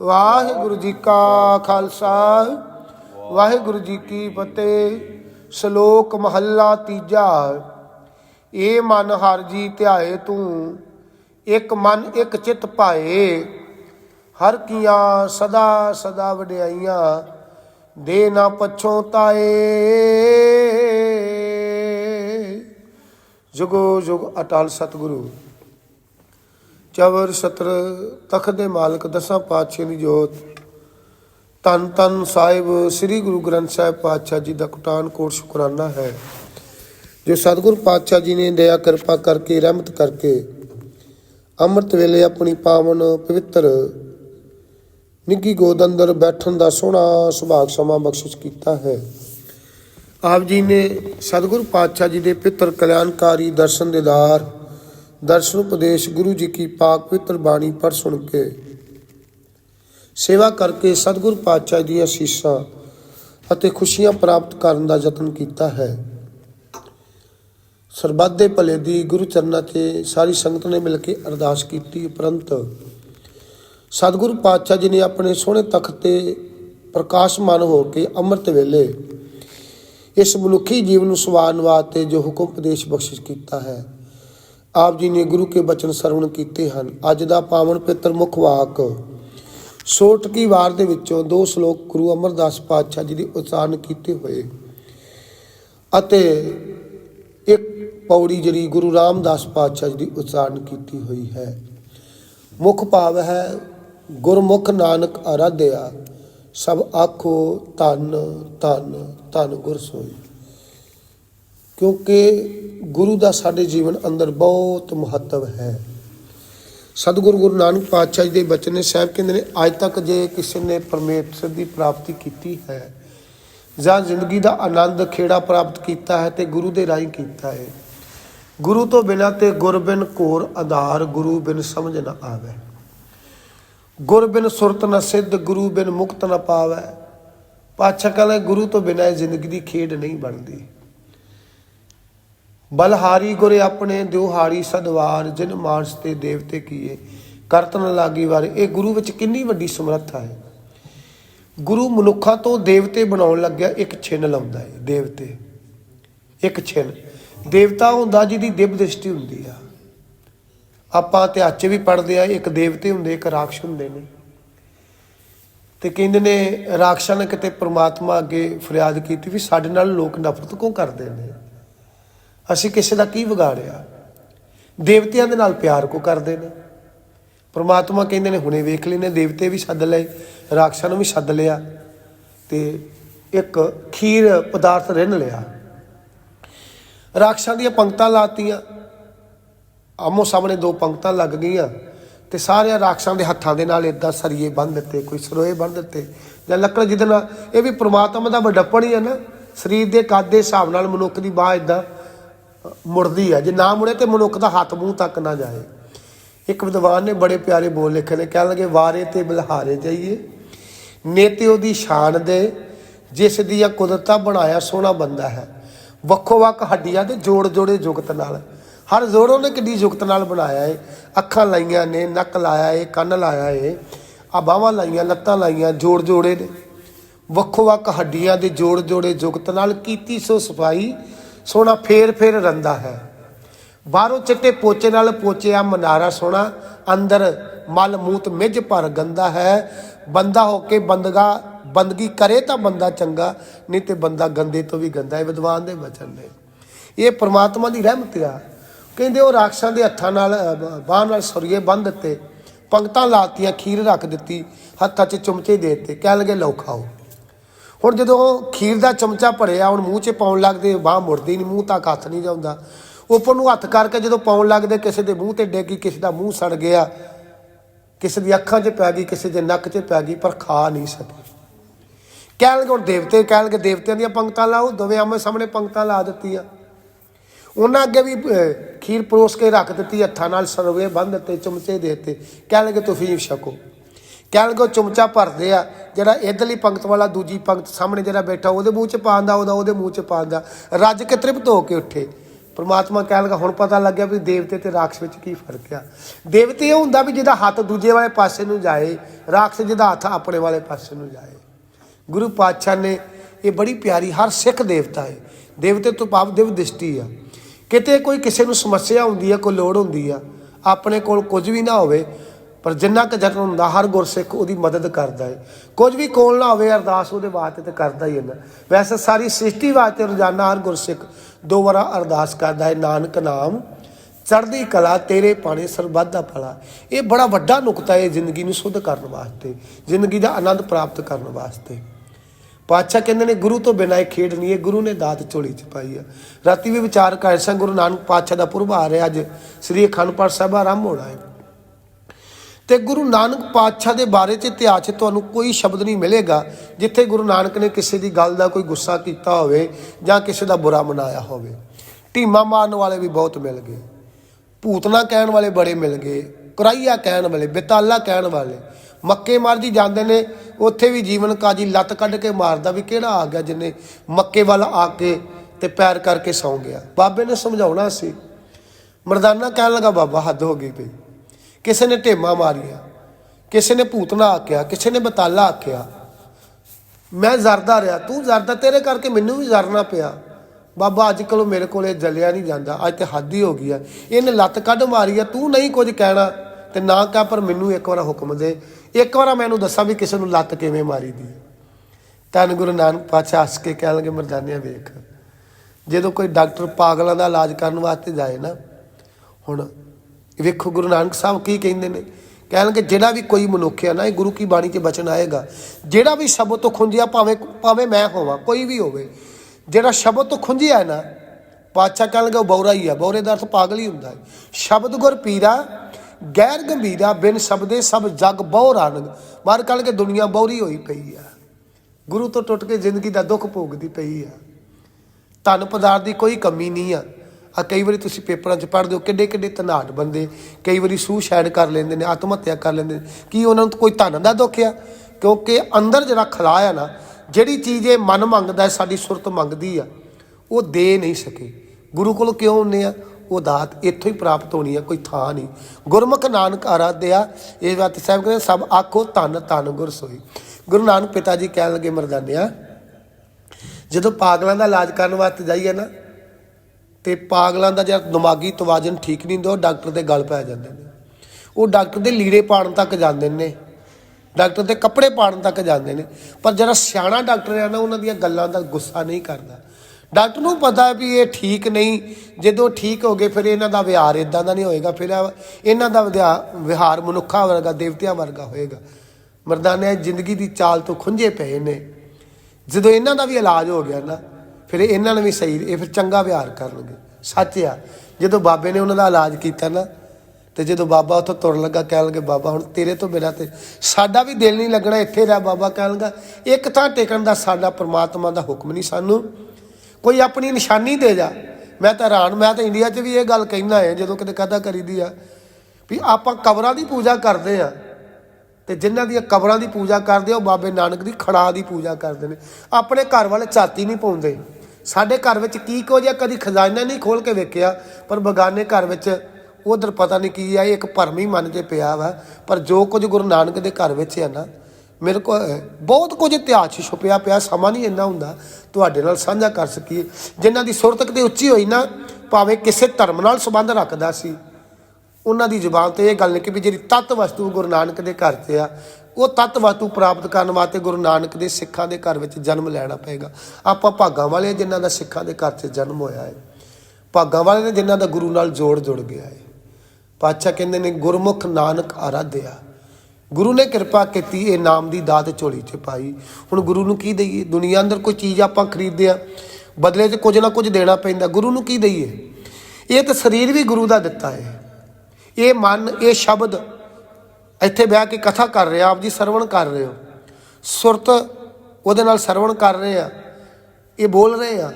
ਵਾਹਿਗੁਰੂ ਜੀ ਕਾ ਖਾਲਸਾ, ਵਾਹਿਗੁਰੂ ਜੀ ਕੀ ਫਤਿਹ, ਸ਼ਲੋਕ ਮਹੱਲਾ ਤੀਜਾ। ਏ ਮਨ ਹਰ ਜੀ ਧਿਆਏ ਤੂੰ, ਇੱਕ ਮਨ ਇੱਕ ਚਿਤ ਭਾਏ। ਹਰ ਕੀਆਂ ਸਦਾ ਸਦਾ ਵਡਿਆਈਆਂ, ਦੇ ਨਾ ਪਛੋਂ ਤਾਏ। ਜੁਗੋ ਜੁਗ ਅਟਲ ਸਤਿਗੁਰੂ। ਚਵਰ ਸ਼ਤਰ ਤਖਤ ਦੇ ਮਾਲਕ ਦਸਾਂ ਪਾਤਸ਼ਾਹ ਦੀ ਜੋਤ। ਤਨ ਤਨ ਸਾਹਿਬ, ਸ੍ਰੀ ਗੁਰੂ ਗ੍ਰੰਥ ਸਾਹਿਬ ਪਾਤਸ਼ਾਹ ਜੀ ਦਾ ਕੁਟਾਨ ਕੋਟ ਸ਼ੁਕਰਾਨਾ ਹੈ। ਜੋ ਸਤਿਗੁਰ ਪਾਤਸ਼ਾਹ ਜੀ ਨੇ ਦਇਆ, ਕਿਰਪਾ ਕਰਕੇ, ਰਹਿਮਤ ਕਰਕੇ ਅੰਮ੍ਰਿਤ ਵੇਲੇ ਆਪਣੀ ਪਾਵਨ ਪਵਿੱਤਰ ਨਿੱਗੀ ਗੋਦ ਅੰਦਰ ਬੈਠਣ ਦਾ ਸੋਹਣਾ ਸੁਭਾਗ ਸਮਾਂ ਬਖਸ਼ਿਸ਼ ਕੀਤਾ ਹੈ। ਆਪ ਜੀ ਨੇ ਸਤਿਗੁਰ ਪਾਤਸ਼ਾਹ ਜੀ ਦੇ ਪਿੱਤਰ ਕਲਿਆਣਕਾਰੀ ਦਰਸ਼ਨ ਦੇਦਾਰ ਦਰਸ਼ਨ ਉਪਦੇਸ਼ ਗੁਰੂ ਜੀ ਕੀ ਪਾਕ ਪਵਿੱਤਰ ਬਾਣੀ ਪੜ੍ਹ ਸੁਣ ਕੇ। ਸੇਵਾ ਕਰਕੇ ਸਤਿਗੁਰ ਪਾਤਸ਼ਾਹ ਦੀਆਂ ਅਸੀਸਾਂ ਅਤੇ ਖੁਸ਼ੀਆਂ ਪ੍ਰਾਪਤ ਕਰਨ ਦਾ ਯਤਨ ਕੀਤਾ ਹੈ। ਸਰਬੱਤ ਦੇ ਭਲੇ ਦੀ ਗੁਰੂ ਚਰਨਾਂ 'ਤੇ ਸਾਰੀ ਸੰਗਤ ਨੇ ਮਿਲ ਕੇ ਅਰਦਾਸ ਕੀਤੀ, ਉਪਰੰਤ ਸਤਿਗੁਰੂ ਪਾਤਸ਼ਾਹ ਜੀ ਨੇ ਆਪਣੇ ਸੋਹਣੇ ਤਖਤ ਤੇ ਪ੍ਰਕਾਸ਼ਮਾਨ ਹੋ ਕੇ ਅੰਮ੍ਰਿਤ ਵੇਲੇ ਇਸ ਮਨੁੱਖੀ ਜੀਵਨ ਨੂੰ ਸਵਾਰਨ ਵਾਸਤੇ ਜੋ ਹੁਕਮ ਉਪਦੇਸ਼ ਬਖਸ਼ਿਸ਼ ਕੀਤਾ ਹੈ। ਆਪ ਜੀ ਨੇ ਗੁਰੂ ਕੇ ਬਚਨ ਸਰਵਣ ਕੀਤੇ ਹਨ। ਅੱਜ ਦਾ ਪਾਵਨ ਪਿੱਤਰ ਮੁਖ ਵਾਕ, ਸੋਟਕੀ ਵਾਰ ਦੇ ਵਿੱਚੋਂ ਦੋ ਸ਼ਲੋਕ ਗੁਰੂ ਅਮਰਦਾਸ ਪਾਤਸ਼ਾਹ ਜੀ ਦੀ ਉਚਾਰਨ ਕੀਤੇ ਹੋਏ ਅਤੇ ਇੱਕ ਪੌੜੀ ਜਿਹੜੀ ਗੁਰੂ ਰਾਮਦਾਸ ਪਾਤਸ਼ਾਹ ਜੀ ਦੀ ਉਚਾਰਨ ਕੀਤੀ ਹੋਈ ਹੈ। ਮੁੱਖ ਭਾਵ ਹੈ, ਗੁਰਮੁਖ ਨਾਨਕ ਅਰਾਧਿਆ, ਸਭ ਆਖੋ ਧੰਨ ਧੰਨ ਧੰਨ ਗੁਰ ਸੋਈ। ਕਿਉਂਕਿ ਗੁਰੂ ਦਾ ਸਾਡੇ ਜੀਵਨ ਅੰਦਰ ਬਹੁਤ ਮਹੱਤਵ ਹੈ। ਸਤਿਗੁਰੂ ਗੁਰੂ ਨਾਨਕ ਪਾਤਸ਼ਾਹ ਜੀ ਦੇ ਬਚਨ ਨੇ ਸਾਹਿਬ ਕਹਿੰਦੇ ਨੇ, ਅੱਜ ਤੱਕ ਜੇ ਕਿਸੇ ਨੇ ਪਰਮੇਸ਼ਰ ਦੀ ਪ੍ਰਾਪਤੀ ਕੀਤੀ ਹੈ, ਜਾਂ ਜ਼ਿੰਦਗੀ ਦਾ ਆਨੰਦ ਖੇੜਾ ਪ੍ਰਾਪਤ ਕੀਤਾ ਹੈ ਤੇ ਗੁਰੂ ਦੇ ਰਾਹੀਂ ਕੀਤਾ ਹੈ, ਗੁਰੂ ਤੋਂ ਬਿਨਾਂ ਤੇ ਗੁਰ ਬਿਨ ਘੋਰ ਆਧਾਰ ਗੁਰੂ ਬਿਨ ਸਮਝ ਨਾ ਆਵੇ। ਗੁਰ ਬਿਨ ਸੁਰਤ ਨਾ ਸਿੱਧ, ਗੁਰੂ ਬਿਨ ਮੁਕਤ ਨਾ ਪਾਵੇ। ਪਾਤਸ਼ਾਹ ਕਹਿੰਦਾ ਗੁਰੂ ਤੋਂ ਬਿਨਾਂ ਇਹ ਜ਼ਿੰਦਗੀ ਦੀ ਖੇਡ ਨਹੀਂ ਬਣਦੀ। ਬਲਹਾਰੀ ਗੁਰੇ ਆਪਣੇ ਦਿਉਹਾਰੀ ਸਦਵਾਰ, ਜਿਨ ਮਾਨਸ ਤੇ ਦੇਵਤੇ ਕੀਏ, ਕਰਤਨ ਲਾਗੀ ਵਾਰ। ਇਹ ਗੁਰੂ ਵਿੱਚ ਕਿੰਨੀ ਵੱਡੀ ਸਮਰੱਥਾ ਹੈ। ਗੁਰੂ ਮਨੁੱਖਾਂ ਤੋਂ ਦੇਵਤੇ ਬਣਾਉਣ ਲੱਗਿਆ, ਇੱਕ ਛਿਨ ਲਾਉਂਦਾ ਹੈ, ਦੇਵਤੇ। ਇੱਕ ਛਿਨ। ਦੇਵਤਾ ਹੁੰਦਾ ਜਿਹਦੀ ਦਿਵ ਦ੍ਰਿਸ਼ਟੀ ਹੁੰਦੀ ਆ। ਆਪਾਂ ਇਤਿਹਾਸ 'ਚ ਵੀ ਪੜ੍ਹਦੇ ਆ, ਇੱਕ ਦੇਵਤੇ ਹੁੰਦੇ, ਇੱਕ ਰਾਖਸ਼ ਹੁੰਦੇ ਨੇ। ਤੇ ਕਹਿੰਦੇ ਨੇ, ਰਾਖਸ਼ਾਂ ਨੇ ਕਿਤੇ ਪ੍ਰਮਾਤਮਾ ਅੱਗੇ ਫਰਿਆਦ ਕੀਤੀ ਵੀ ਸਾਡੇ ਨਾਲ ਲੋਕ ਨਫ਼ਰਤ ਕਿਉਂ ਕਰਦੇ ਨੇ? ਅਸੀਂ ਕਿਸੇ ਦਾ ਕੀ ਵਿਗਾੜਿਆ? ਦੇਵਤਿਆਂ ਦੇ ਨਾਲ ਪਿਆਰ ਕੋ ਕਰਦੇ ਨੇ? ਪ੍ਰਮਾਤਮਾ ਕਹਿੰਦੇ ਨੇ, ਹੁਣੇ ਵੇਖ ਲੈਨੇ, ਦੇਵਤੇ ਵੀ ਸੱਦ ਲਏ, ਰਾਖਸ਼ਾਂ ਨੂੰ ਵੀ ਸੱਦ ਲਿਆ। ਤੇ ਇੱਕ ਖੀਰ ਪਦਾਰਥ ਰਿੰਨ ਲਿਆ। ਰਾਖਸ਼ਾਂ ਦੀਆਂ ਪੰਕਤਾਂ ਲਾਤੀਆਂ। ਆਮੋ ਸਾਹਮਣੇ ਦੋ ਪੰਕਤਾਂ ਲੱਗ ਗਈਆਂ ਤੇ ਸਾਰਿਆਂ ਰਾਖਸ਼ਾਂ ਦੇ ਹੱਥਾਂ ਦੇ ਨਾਲ ਇਦਾਂ ਸਰੀਏ ਬੰਨ ਦਿੱਤੇ, ਕੋਈ ਸਰੋਏ ਬੰਨ ਦਿੱਤੇ। ਜਾਂ ਲੱਕੜ ਜਿਹਦੇ ਨਾਲ, ਇਹ ਵੀ ਪ੍ਰਮਾਤਮਾ ਦਾ ਵੱਡਪਣ ਹੀ ਹੈ ਨਾ। ਸਰੀਰ ਦੇ ਕੱਦ ਦੇ ਹਿਸਾਬ ਨਾਲ ਮਨੁੱਖ ਦੀ ਬਾਹ ਇਦਾਂ ਮੁੜਦੀ ਹੈ ਜੇ ਨਾ ਮੁੜੇ ਤੇ ਮਨੁੱਖ ਦਾ ਹੱਥ ਮੂੰਹ ਤੱਕ ਨਾ ਜਾਏ। ਇੱਕ ਵਿਦਵਾਨ ਨੇ ਬੜੇ ਪਿਆਰੇ ਬੋਲ ਲਿਖੇ ਨੇ, ਕਹਿਣ ਲੱਗੇ, ਵਾਰੇ ਤੇ ਬਲਹਾਰੇ ਜਾਈਏ। ਨੇਤੇ ਉਹਦੀ ਸ਼ਾਨ ਦੇ, ਜਿਸ ਦੀਆਂ ਕੁਦਰਤਾਂ ਬਣਾਇਆ ਸੋਹਣਾ ਬੰਦਾ ਹੈ। ਵੱਖੋ ਵੱਖ ਹੱਡੀਆਂ ਦੇ ਜੋੜ ਜੋੜੇ ਜੁਗਤ ਨਾਲ। ਹਰ ਜੋੜ ਉਹਨੇ ਕਿੱਡੀ ਜੁਗਤ ਨਾਲ ਬਣਾਇਆ ਏ। ਅੱਖਾਂ ਲਾਈਆਂ ਨੇ, ਨੱਕ ਲਾਇਆ ਏ, ਕੰਨ ਲਾਇਆ ਏ। ਆ ਬਾਹਾਂ ਲਾਈਆਂ, ਲੱਤਾਂ ਲਾਈਆਂ, ਜੋੜ ਜੋੜੇ ਨੇ। ਵੱਖੋ ਵੱਖ ਹੱਡੀਆਂ ਦੇ ਜੋੜ ਜੋੜੇ ਜੁਗਤ ਨਾਲ ਕੀਤੀ ਸੋ ਸਫ਼ਾਈ ਸੋਹਣਾ ਫੇਰ ਫੇਰ ਰੰਦਾ ਹੈ। ਬਾਹਰੋਂ ਚਿੱਟੇ ਪੋਚੇ ਨਾਲ ਪੋਚਿਆ ਮਨਾਰਾ ਸੋਹਣਾ ਅੰਦਰ ਮਲ ਮੂਤ ਮਿੱਝ ਭਰ ਗੰਦਾ ਹੈ। ਬੰਦਾ ਹੋ ਕੇ ਬੰਦਗਾ ਬੰਦਗੀ ਕਰੇ ਤਾਂ ਬੰਦਾ ਚੰਗਾ ਨਹੀਂ ਤੇ ਬੰਦਾ ਗੰਦੇ ਤੋਂ ਵੀ ਗੰਦਾ ਹੈ ਵਿਦਵਾਨ ਦੇ ਬਚਨ ਨੇ। ਇਹ ਪ੍ਰਮਾਤਮਾ ਦੀ ਰਹਿਮਤ ਆ। ਕਹਿੰਦੇ ਉਹ ਰਾਖਸ਼ਾਂ ਦੇ ਹੱਥਾਂ ਨਾਲ ਅਹ, ਬਾਂਹ ਨਾਲ ਸੁਰੀਏ ਬੰਨ ਦਿੱਤੇ ਪੰਕਤਾਂ ਲਾਤੀਆਂ ਖੀਰ ਰੱਖ ਦਿੱਤੀ ਹੱਥਾਂ 'ਚ ਚਮਚੇ ਦੇ ਦਿੱਤੇ ਕਹਿ ਲਗੇ ਲਓ ਖਾਓ। ਹੁਣ ਜਦੋਂ ਖੀਰ ਦਾ ਚਮਚਾ ਭਰਿਆ, ਹੁਣ ਮੂੰਹ 'ਚ ਪਾਉਣ ਲੱਗਦੇ, ਬਾਹ ਮੁੜਦੀ ਨਹੀਂ ਮੂੰਹ ਤੱਕ ਹੱਥ ਨਹੀਂ ਜਾਂਦਾ। ਉੱਪਰ ਨੂੰ ਹੱਥ ਕਰਕੇ ਜਦੋਂ ਪਾਉਣ ਲੱਗਦੇ, ਕਿਸੇ ਦੇ ਮੂੰਹ ਤੇ ਡੇਗੀ ਕਿਸੇ ਦਾ ਮੂੰਹ ਸੜ ਗਿਆ, ਕਿਸੇ ਦੀ ਅੱਖਾਂ 'ਚ ਪੈ ਗਈ, ਕਿਸੇ ਦੇ ਨੱਕ 'ਚ ਪੈ ਗਈ, ਪਰ ਖਾ ਨਹੀਂ ਸਕੇ। ਕਹਿਣਗੇ ਹੁਣ ਦੇਵਤੇ, ਕਹਿਣਗੇ ਦੇਵਤਿਆਂ ਦੀਆਂ ਪੰਕਤਾਂ ਲਾਓ, ਦੋਵੇਂ ਆਮੇ ਸਾਹਮਣੇ ਪੰਕਤਾਂ ਲਾ ਦਿੱਤੀਆਂ। ਉਹਨਾਂ ਅੱਗੇ ਵੀ ਖੀਰ ਪਰੋਸ ਕੇ ਰੱਖ ਦਿੱਤੀ, ਹੱਥਾਂ ਨਾਲ ਸਰਵੇ ਬੰਨ ਦਿੱਤੇ, ਚਮਚੇ ਦੇ ਦਿੱਤੇ। ਕਹਿਣਗੇ, ਤੁਸੀਂ ਛਕੋ। ਕਹਿਣਗੇ ਉਹ ਚਮਚਾ ਭਰਦੇ ਆ, ਜਿਹੜਾ ਇਧਰਲੀ ਪੰਕਤ ਵਾਲਾ, ਦੂਜੀ ਪੰਕਤ ਸਾਹਮਣੇ ਜਿਹੜਾ ਬੈਠਾ, ਉਹਦੇ ਮੂੰਹ 'ਚ ਪਾਉਂਦਾ, ਉਹਦਾ ਉਹਦੇ ਮੂੰਹ 'ਚ ਪਾਉਂਦਾ। ਰੱਜ ਕੇ ਤ੍ਰਿਪਤ ਹੋ ਕੇ ਉੱਠੇ। ਪਰਮਾਤਮਾ ਕਹਿਣ ਲੱਗਾ, ਹੁਣ ਪਤਾ ਲੱਗਿਆ ਵੀ ਦੇਵਤੇ ਤੇ ਰਾਖਸ਼ ਵਿੱਚ ਕੀ ਫ਼ਰਕ ਆ। ਦੇਵਤੇ ਇਹ ਹੁੰਦਾ ਵੀ ਜਿਹਦਾ ਹੱਥ ਦੂਜੇ ਵਾਲੇ ਪਾਸੇ ਨੂੰ ਜਾਏ, ਰਾਖਸ਼ ਜਿਹਦਾ ਹੱਥ ਆਪਣੇ ਵਾਲੇ ਪਾਸੇ ਨੂੰ ਜਾਏ। ਗੁਰੂ ਪਾਤਸ਼ਾਹ ਨੇ ਇਹ ਬੜੀ ਪਿਆਰੀ, ਹਰ ਸਿੱਖ ਦੇਵਤਾ ਹੈ। ਦੇਵਤੇ ਤੋਂ ਭਾਵ ਦੇਵ ਦ੍ਰਿਸ਼ਟੀ ਆ। ਕਿਤੇ ਕੋਈ ਕਿਸੇ ਨੂੰ ਸਮੱਸਿਆ ਹੁੰਦੀ ਆ, ਕੋਈ ਲੋੜ ਹੁੰਦੀ ਆ, ਆਪਣੇ ਕੋਲ ਕੁਝ ਵੀ ਨਾ ਹੋਵੇ ਪਰ ਜਿੰਨਾ ਕੁ ਯਤਨ ਹੁੰਦਾ, ਹਰ ਗੁਰਸਿੱਖ ਉਹਦੀ ਮਦਦ ਕਰਦਾ ਹੈ ਕੁਝ ਵੀ ਕੋਲ ਨਾ ਹੋਵੇ ਅਰਦਾਸ ਉਹਦੇ ਵਾਸਤੇ ਤੇ ਕਰਦਾ ਹੀ ਹੈ ਨਾ। ਵੈਸੇ ਸਾਰੀ ਸ੍ਰਿਸ਼ਟੀ ਵਾਸਤੇ ਰੋਜ਼ਾਨਾ ਹਰ ਗੁਰਸਿੱਖ ਦੋ ਵਾਰ ਅਰਦਾਸ ਕਰਦਾ ਹੈ, ਨਾਨਕ ਨਾਮ, ਚੜ੍ਹਦੀ ਕਲਾ, ਤੇਰੇ ਪਾਣੇ ਸਰਬੱਤ ਦਾ ਭਲਾ। ਇਹ ਬੜਾ ਵੱਡਾ ਨੁਕਤਾ ਹੈ ਜ਼ਿੰਦਗੀ ਨੂੰ ਸੁੱਧ ਕਰਨ ਵਾਸਤੇ, ਜ਼ਿੰਦਗੀ ਦਾ ਆਨੰਦ ਪ੍ਰਾਪਤ ਕਰਨ ਵਾਸਤੇ। ਪਾਤਸ਼ਾਹ ਕਹਿੰਦੇ ਨੇ, ਗੁਰੂ ਤੋਂ ਬਿਨਾਂ ਇਹ ਖੇਡ ਨਹੀਂ ਹੈ ਗੁਰੂ ਨੇ ਦਾਤ ਝੋਲੀ ਚ ਪਾਈ ਆ। ਰਾਤੀ ਵੀ ਵਿਚਾਰ ਕਰ, ਸਾਂ ਗੁਰੂ ਨਾਨਕ ਪਾਤਸ਼ਾਹ ਦਾ ਪੁਰਬ ਆ ਰਿਹਾ ਅੱਜ ਸ੍ਰੀ ਅਖੰਡ ਪਾਠ ਸਾਹਿਬ ਆਰੰਭ ਹੋਣਾ ਹੈ ਤੇ ਗੁਰੂ ਨਾਨਕ ਪਾਤਸ਼ਾਹ ਦੇ ਬਾਰੇ ਚ ਇਤਿਹਾਸ 'ਚ ਤੁਹਾਨੂੰ ਕੋਈ ਸ਼ਬਦ ਨਹੀਂ ਮਿਲੇਗਾ ਜਿੱਥੇ ਗੁਰੂ ਨਾਨਕ ਨੇ ਕਿਸੇ ਦੀ ਗੱਲ ਦਾ ਕੋਈ ਗੁੱਸਾ ਕੀਤਾ ਹੋਵੇ ਜਾਂ ਕਿਸੇ ਦਾ ਬੁਰਾ ਮਨਾਇਆ ਹੋਵੇ। ਢੀਮਾ ਮਾਰਨ ਵਾਲੇ ਵੀ ਬਹੁਤ ਮਿਲ ਗਏ। ਭੂਤਨਾ ਕਹਿਣ ਵਾਲੇ ਬੜੇ ਮਿਲ ਗਏ। ਕੁਰਾਈਆ ਕਹਿਣ ਵਾਲੇ, ਬਿਤਾਲਾ ਕਹਿਣ ਵਾਲੇ। ਮੱਕੇ ਮਰਜ਼ੀ ਜਾਂਦੇ ਨੇ, ਉੱਥੇ ਵੀ ਜੀਵਨ ਕਾਜੀ ਲੱਤ ਕੱਢ ਕੇ ਮਾਰਦਾ ਵੀ ਕਿਹੜਾ ਆ ਗਿਆ ਜਿਨੇ ਮੱਕੇ ਵੱਲ ਆ ਕੇ ਤੇ ਪੈਰ ਕਰਕੇ ਸੌਂ ਗਿਆ। ਬਾਬੇ ਨੇ ਸਮਝਾਉਣਾ ਸੀ। ਮਰਦਾਨਾ ਕਹਿਣ ਲੱਗਾ, ਬਾਬਾ, ਹੱਦ ਹੋ ਗਈ ਪਈ। ਕਿਸੇ ਨੇ ਢੇਮਾ ਮਾਰੀਆਂ, ਕਿਸੇ ਨੇ ਭੂਤਨਾ ਆਖਿਆ, ਕਿਸੇ ਨੇ ਬਤਾਲਾ ਆਖਿਆ। ਮੈਂ ਜ਼ਰਦਾ ਰਿਹਾ, ਤੂੰ ਜ਼ਰਦਾ, ਤੇਰੇ ਕਰਕੇ ਮੈਨੂੰ ਵੀ ਜ਼ਰਨਾ ਪਿਆ। ਬਾਬਾ, ਅੱਜ ਕੱਲ੍ਹ ਮੇਰੇ ਕੋਲੇ ਜਲਿਆ ਨਹੀਂ ਜਾਂਦਾ, ਅੱਜ ਤੇ ਹੱਦ ਹੀ ਹੋ ਗਈ ਆ। ਇਹਨੇ ਲੱਤ ਕੱਢ ਮਾਰੀ ਆ, ਤੂੰ ਨਹੀਂ ਕੁਝ ਕਹਿਣਾ, ਤੇ ਨਾ ਕਹ, ਪਰ ਮੈਨੂੰ ਇੱਕ ਵਾਰ ਹੁਕਮ ਦੇ। ਇੱਕ ਵਾਰ ਮੈਨੂੰ ਦੱਸਾਂ ਵੀ ਕਿਸੇ ਨੂੰ ਲੱਤ ਕਿਵੇਂ ਮਾਰੀ ਦੀ। ਤਨ ਗੁਰੂ ਨਾਨਕ ਪਾਤਸ਼ਾਹ, ਹੱਸ ਕੇ ਕਹਿਣ ਲੱਗੇ ਮਰਦਾਨਿਆ ਵੇਖ। ਜਦੋਂ ਕੋਈ ਡਾਕਟਰ ਪਾਗਲਾਂ ਦਾ ਇਲਾਜ ਕਰਨ ਵਾਸਤੇ ਜਾਏ ਨਾ, ਹੁਣ ਵੇਖੋ ਗੁਰੂ ਨਾਨਕ ਸਾਹਿਬ ਕੀ ਕਹਿੰਦੇ ਨੇ। ਕਹਿਣਗੇ, ਜਿਹੜਾ ਵੀ ਕੋਈ ਮਨੁੱਖ ਹੈ ਨਾ, ਇਹ ਗੁਰੂ ਕੀ ਬਾਣੀ 'ਚ ਬਚਨ ਆਏਗਾ। ਜਿਹੜਾ ਵੀ ਸ਼ਬਦ ਤੋਂ ਖੁੰਝਿਆ ਭਾਵੇਂ ਭਾਵੇਂ ਮੈਂ ਹੋਵਾਂ, ਕੋਈ ਵੀ ਹੋਵੇ, ਜਿਹੜਾ ਸ਼ਬਦ ਤੋਂ ਖੁੰਝਿਆ ਹੈ ਨਾ, ਪਾਤਸ਼ਾਹ ਕਹਿਣਗੇ ਉਹ ਬੌਰਾ ਹੀ ਆ, ਬੌਰੇ ਦਾ ਅਰਥ ਪਾਗਲ ਹੀ ਹੁੰਦਾ ਹੈ। ਸ਼ਬਦ ਗੁਰ ਪੀਰਾ, ਗੈਰ ਗੰਭੀਰਾ, ਬਿਨ ਸ਼ਬਦੇ ਸਭ ਜਗ ਬਹੁ ਰਾਨਗ ਮਾਰ ਕਹਿਣਗੇ, ਦੁਨੀਆ ਬੌਰੀ ਹੋਈ ਪਈ ਆ। ਗੁਰੂ ਤੋਂ ਟੁੱਟ ਕੇ ਜ਼ਿੰਦਗੀ ਦਾ ਦੁੱਖ ਭੋਗਦੀ ਪਈ ਆ। ਧਨ ਪਦਾਰਥ ਦੀ ਕੋਈ ਕਮੀ ਨਹੀਂ ਆ। ਆ, ਕਈ ਵਾਰੀ ਤੁਸੀਂ ਪੇਪਰਾਂ 'ਚ ਪੜ੍ਹਦੇ ਹੋ, ਕਿੱਡੇ ਕਿੱਡੇ ਧਨਾਟ ਬੰਦੇ, ਕਈ ਵਾਰੀ ਸੂਸਾਈਡ ਕਰ ਲੈਂਦੇ ਨੇ ਆਤਮ ਹੱਤਿਆ ਕਰ ਲੈਂਦੇ ਨੇ। ਕੀ ਉਹਨਾਂ ਨੂੰ ਕੋਈ ਧਨ ਦਾ ਦੁੱਖ ਆ? ਕਿਉਂਕਿ ਅੰਦਰ ਜਿਹੜਾ ਖਲਾ ਆ ਨਾ, ਜਿਹੜੀ ਚੀਜ਼ ਇਹ ਮਨ ਮੰਗਦਾ, ਸਾਡੀ ਸੁਰਤ ਮੰਗਦੀ ਆ, ਉਹ ਦੇ ਨਹੀਂ ਸਕੇ। ਗੁਰੂ ਕੋਲ ਕਿਉਂ ਹੁੰਨੇ ਆ? ਉਹ ਦਾਤ ਇੱਥੋਂ ਹੀ ਪ੍ਰਾਪਤ ਹੋਣੀ ਆ, ਕੋਈ ਥਾਂ ਨਹੀਂ। ਗੁਰਮੁਖ ਨਾਨਕ ਆਰਾਧਿਆ, ਇਹ ਬਾਤ ਸਾਹਿਬ ਕਹਿੰਦੇ, ਸਭ ਆਖੋ ਧੰਨ ਧੰਨ ਗੁਰ ਸੋਈ। ਗੁਰੂ ਨਾਨਕ ਪਿਤਾ ਜੀ ਕਹਿਣ ਲੱਗੇ, ਮਰਦਾਨਿਆ, ਜਦੋਂ ਪਾਗਲਾਂ ਦਾ ਇਲਾਜ ਕਰਨ ਵਾਸਤੇ ਜਾਈਏ ਨਾ ਤੇ ਪਾਗਲਾਂ ਦਾ ਜਦ ਦਿਮਾਗੀ ਤਵਾਜ਼ਨ ਠੀਕ ਨਹੀਂ ਹੁੰਦਾ, ਉਹ ਡਾਕਟਰ ਦੇ ਗਲ ਪੈ ਜਾਂਦੇ ਨੇ। ਉਹ ਡਾਕਟਰ ਦੇ ਲੀੜੇ ਪਾੜਨ ਤੱਕ ਜਾਂਦੇ ਨੇ। ਡਾਕਟਰ ਦੇ ਕੱਪੜੇ ਪਾੜਨ ਤੱਕ ਜਾਂਦੇ ਨੇ। ਪਰ ਜਿਹੜਾ ਸਿਆਣਾ ਡਾਕਟਰ ਹੈ ਨਾ, ਉਹਨਾਂ ਦੀਆਂ ਗੱਲਾਂ ਦਾ ਗੁੱਸਾ ਨਹੀਂ ਕਰਦਾ। ਡਾਕਟਰ ਨੂੰ ਪਤਾ ਵੀ ਇਹ ਠੀਕ ਨਹੀਂ। ਜਦੋਂ ਠੀਕ ਹੋ ਗਏ, ਫਿਰ ਇਹਨਾਂ ਦਾ ਵਿਹਾਰ ਇਦਾਂ ਦਾ ਨਹੀਂ ਹੋਏਗਾ। ਫਿਰ ਇਹਨਾਂ ਦਾ ਵਿਦਿਆ- ਵਿਹਾਰ ਮਨੁੱਖਾਂ ਵਰਗਾ, ਦੇਵਤਿਆਂ ਵਰਗਾ ਹੋਏਗਾ। ਮਰਦਾਨੇ, ਜ਼ਿੰਦਗੀ ਦੀ ਚਾਲ ਤੋਂ ਖੁੰਝੇ ਪਏ ਨੇ। ਜਦੋਂ ਇਹਨਾਂ ਦਾ ਵੀ ਇਲਾਜ ਹੋ ਗਿਆ ਨਾ ਫਿਰ ਇਹਨਾਂ ਨੇ ਵੀ ਸਹੀ, ਇਹ ਫਿਰ ਚੰਗਾ ਵਿਹਾਰ ਕਰਨਗੇ। ਸੱਚ ਆ, ਜਦੋਂ ਬਾਬੇ ਨੇ ਉਹਨਾਂ ਦਾ ਇਲਾਜ ਕੀਤਾ ਨਾ, ਤੇ ਜਦੋਂ ਬਾਬਾ ਉੱਥੋਂ ਤੁਰਨ ਲੱਗਾ, ਕਹਿਣ ਲੱਗੇ, ਬਾਬਾ, ਹੁਣ ਤੇਰੇ ਤੋਂ ਬਿਨਾਂ ਤੇ ਸਾਡਾ ਵੀ ਦਿਲ ਨਹੀਂ ਲੱਗਣਾ ਇੱਥੇ ਰਹਿ ਬਾਬਾ, ਕਹਿਣ ਲੱਗਾ, ਇੱਕ ਥਾਂ ਟਿਕਣ ਦਾ ਸਾਡਾ ਪ੍ਰਮਾਤਮਾ ਦਾ ਹੁਕਮ ਨਹੀਂ ਸਾਨੂੰ। ਕੋਈ ਆਪਣੀ ਨਿਸ਼ਾਨੀ ਦੇ ਜਾ। ਮੈਂ ਤਾਂ ਹੈਰਾਨ, ਮੈਂ ਤਾਂ ਇੰਡੀਆ 'ਚ ਵੀ ਇਹ ਗੱਲ ਕਹਿਣਾ ਹੈ, ਜਦੋਂ ਕਿਤੇ ਕਦਾ ਕਰੀਦੀ ਆ, ਵੀ ਆਪਾਂ ਕਬਰਾਂ ਦੀ ਪੂਜਾ ਕਰਦੇ ਆ ਤੇ ਜਿਨ੍ਹਾਂ ਦੀਆਂ ਕਬਰਾਂ ਦੀ ਪੂਜਾ ਕਰਦੇ ਉਹ ਬਾਬੇ ਨਾਨਕ ਦੀ ਖੜਾ ਦੀ ਪੂਜਾ ਕਰਦੇ ਨੇ। ਆਪਣੇ ਘਰ ਵਾਲੇ ਝਾਤੀ ਨਹੀਂ ਪਾਉਂਦੇ। ਸਾਡੇ ਘਰ ਵਿੱਚ ਕੀ ਕੁਝ ਆ, ਕਦੀ ਖਜ਼ਾਨਾ ਨਹੀਂ ਖੋਲ ਕੇ ਵੇਖਿਆ, ਪਰ ਬਗਾਨੇ ਘਰ ਵਿੱਚ ਉਧਰ ਪਤਾ ਨਹੀਂ ਕੀ ਆ, ਇਹ ਇੱਕ ਭਰਮੀ ਮਨ ਮੰਨ ਪਿਆ ਵਾ। ਪਰ ਜੋ ਕੁਝ ਗੁਰੂ ਨਾਨਕ ਦੇ ਘਰ ਵਿੱਚ ਹੈ ਨਾ, ਮੇਰੇ ਕੋਲ ਬਹੁਤ ਕੁਝ ਇਤਿਹਾਸ ਛੁਪਿਆ ਪਿਆ, ਸਮਾਂ ਨਹੀਂ ਇੰਨਾ ਹੁੰਦਾ। ਤੁਹਾਡੇ ਨਾਲ ਸਾਂਝਾ ਕਰ ਸਕੀਏ। ਜਿਨ੍ਹਾਂ ਦੀ ਸੁਰਤ ਕਿਤੇ ਉੱਚੀ ਹੋਈ ਨਾ, ਭਾਵੇਂ ਕਿਸੇ ਧਰਮ ਨਾਲ ਸੰਬੰਧ ਰੱਖਦਾ ਸੀ, ਉਹਨਾਂ ਦੀ ਜ਼ੁਬਾਨ ਤੇ ਇਹ ਗੱਲ ਕਿ ਵੀ ਜਿਹੜੀ ਤਤ ਵਸਤੂ ਗੁਰੂ ਨਾਨਕ ਦੇ ਘਰ 'ਤੇ ਆ ਉਹ ਤਤ ਵਸਤੂ ਪ੍ਰਾਪਤ ਕਰਨ ਵਾਸਤੇ ਗੁਰੂ ਨਾਨਕ ਦੇ ਸਿੱਖਾਂ ਦੇ ਘਰ ਵਿੱਚ ਜਨਮ ਲੈਣਾ ਪਏਗਾ। ਆਪਾਂ ਭਾਗਾਂ ਵਾਲੇ ਆ ਜਿਨ੍ਹਾਂ ਦਾ ਸਿੱਖਾਂ ਦੇ ਘਰ 'ਚ ਜਨਮ ਹੋਇਆ ਹੈ। ਭਾਗਾਂ ਵਾਲੇ ਨੇ ਜਿਨ੍ਹਾਂ ਦਾ ਗੁਰੂ ਨਾਲ ਜੋੜ ਜੁੜ ਗਿਆ ਹੈ। ਪਾਤਸ਼ਾਹ ਕਹਿੰਦੇ ਨੇ, ਗੁਰਮੁਖ ਨਾਨਕ ਆਰਾਧਿਆ। ਗੁਰੂ ਨੇ ਕਿਰਪਾ ਕੀਤੀ, ਇਹ ਨਾਮ ਦੀ ਦਾਤ ਝੋਲੀ 'ਚ ਪਾਈ। ਹੁਣ ਗੁਰੂ ਨੂੰ ਕੀ ਦਈਏ? ਦੁਨੀਆ ਅੰਦਰ ਕੋਈ ਚੀਜ਼ ਆਪਾਂ ਖਰੀਦਦੇ ਆ ਬਦਲੇ 'ਚ ਕੁਝ ਨਾ ਕੁਝ ਦੇਣਾ ਪੈਂਦਾ। ਗੁਰੂ ਨੂੰ ਕੀ ਦਈਏ? ਇਹ ਤਾਂ ਸਰੀਰ ਵੀ ਗੁਰੂ ਦਾ ਦਿੱਤਾ ਹੈ। ਇਹ ਮਨ, ਇਹ ਸ਼ਬਦ ਇੱਥੇ ਬਹਿ ਕੇ ਕਥਾ ਕਰ ਰਿਹਾ ਆਪ ਜੀ ਸਰਵਣ ਕਰ ਰਹੇ ਹੋ। ਸੁਰਤ ਉਹਦੇ ਨਾਲ ਸਰਵਣ ਕਰ ਰਹੇ ਆ, ਇਹ ਬੋਲ ਰਹੇ ਆ।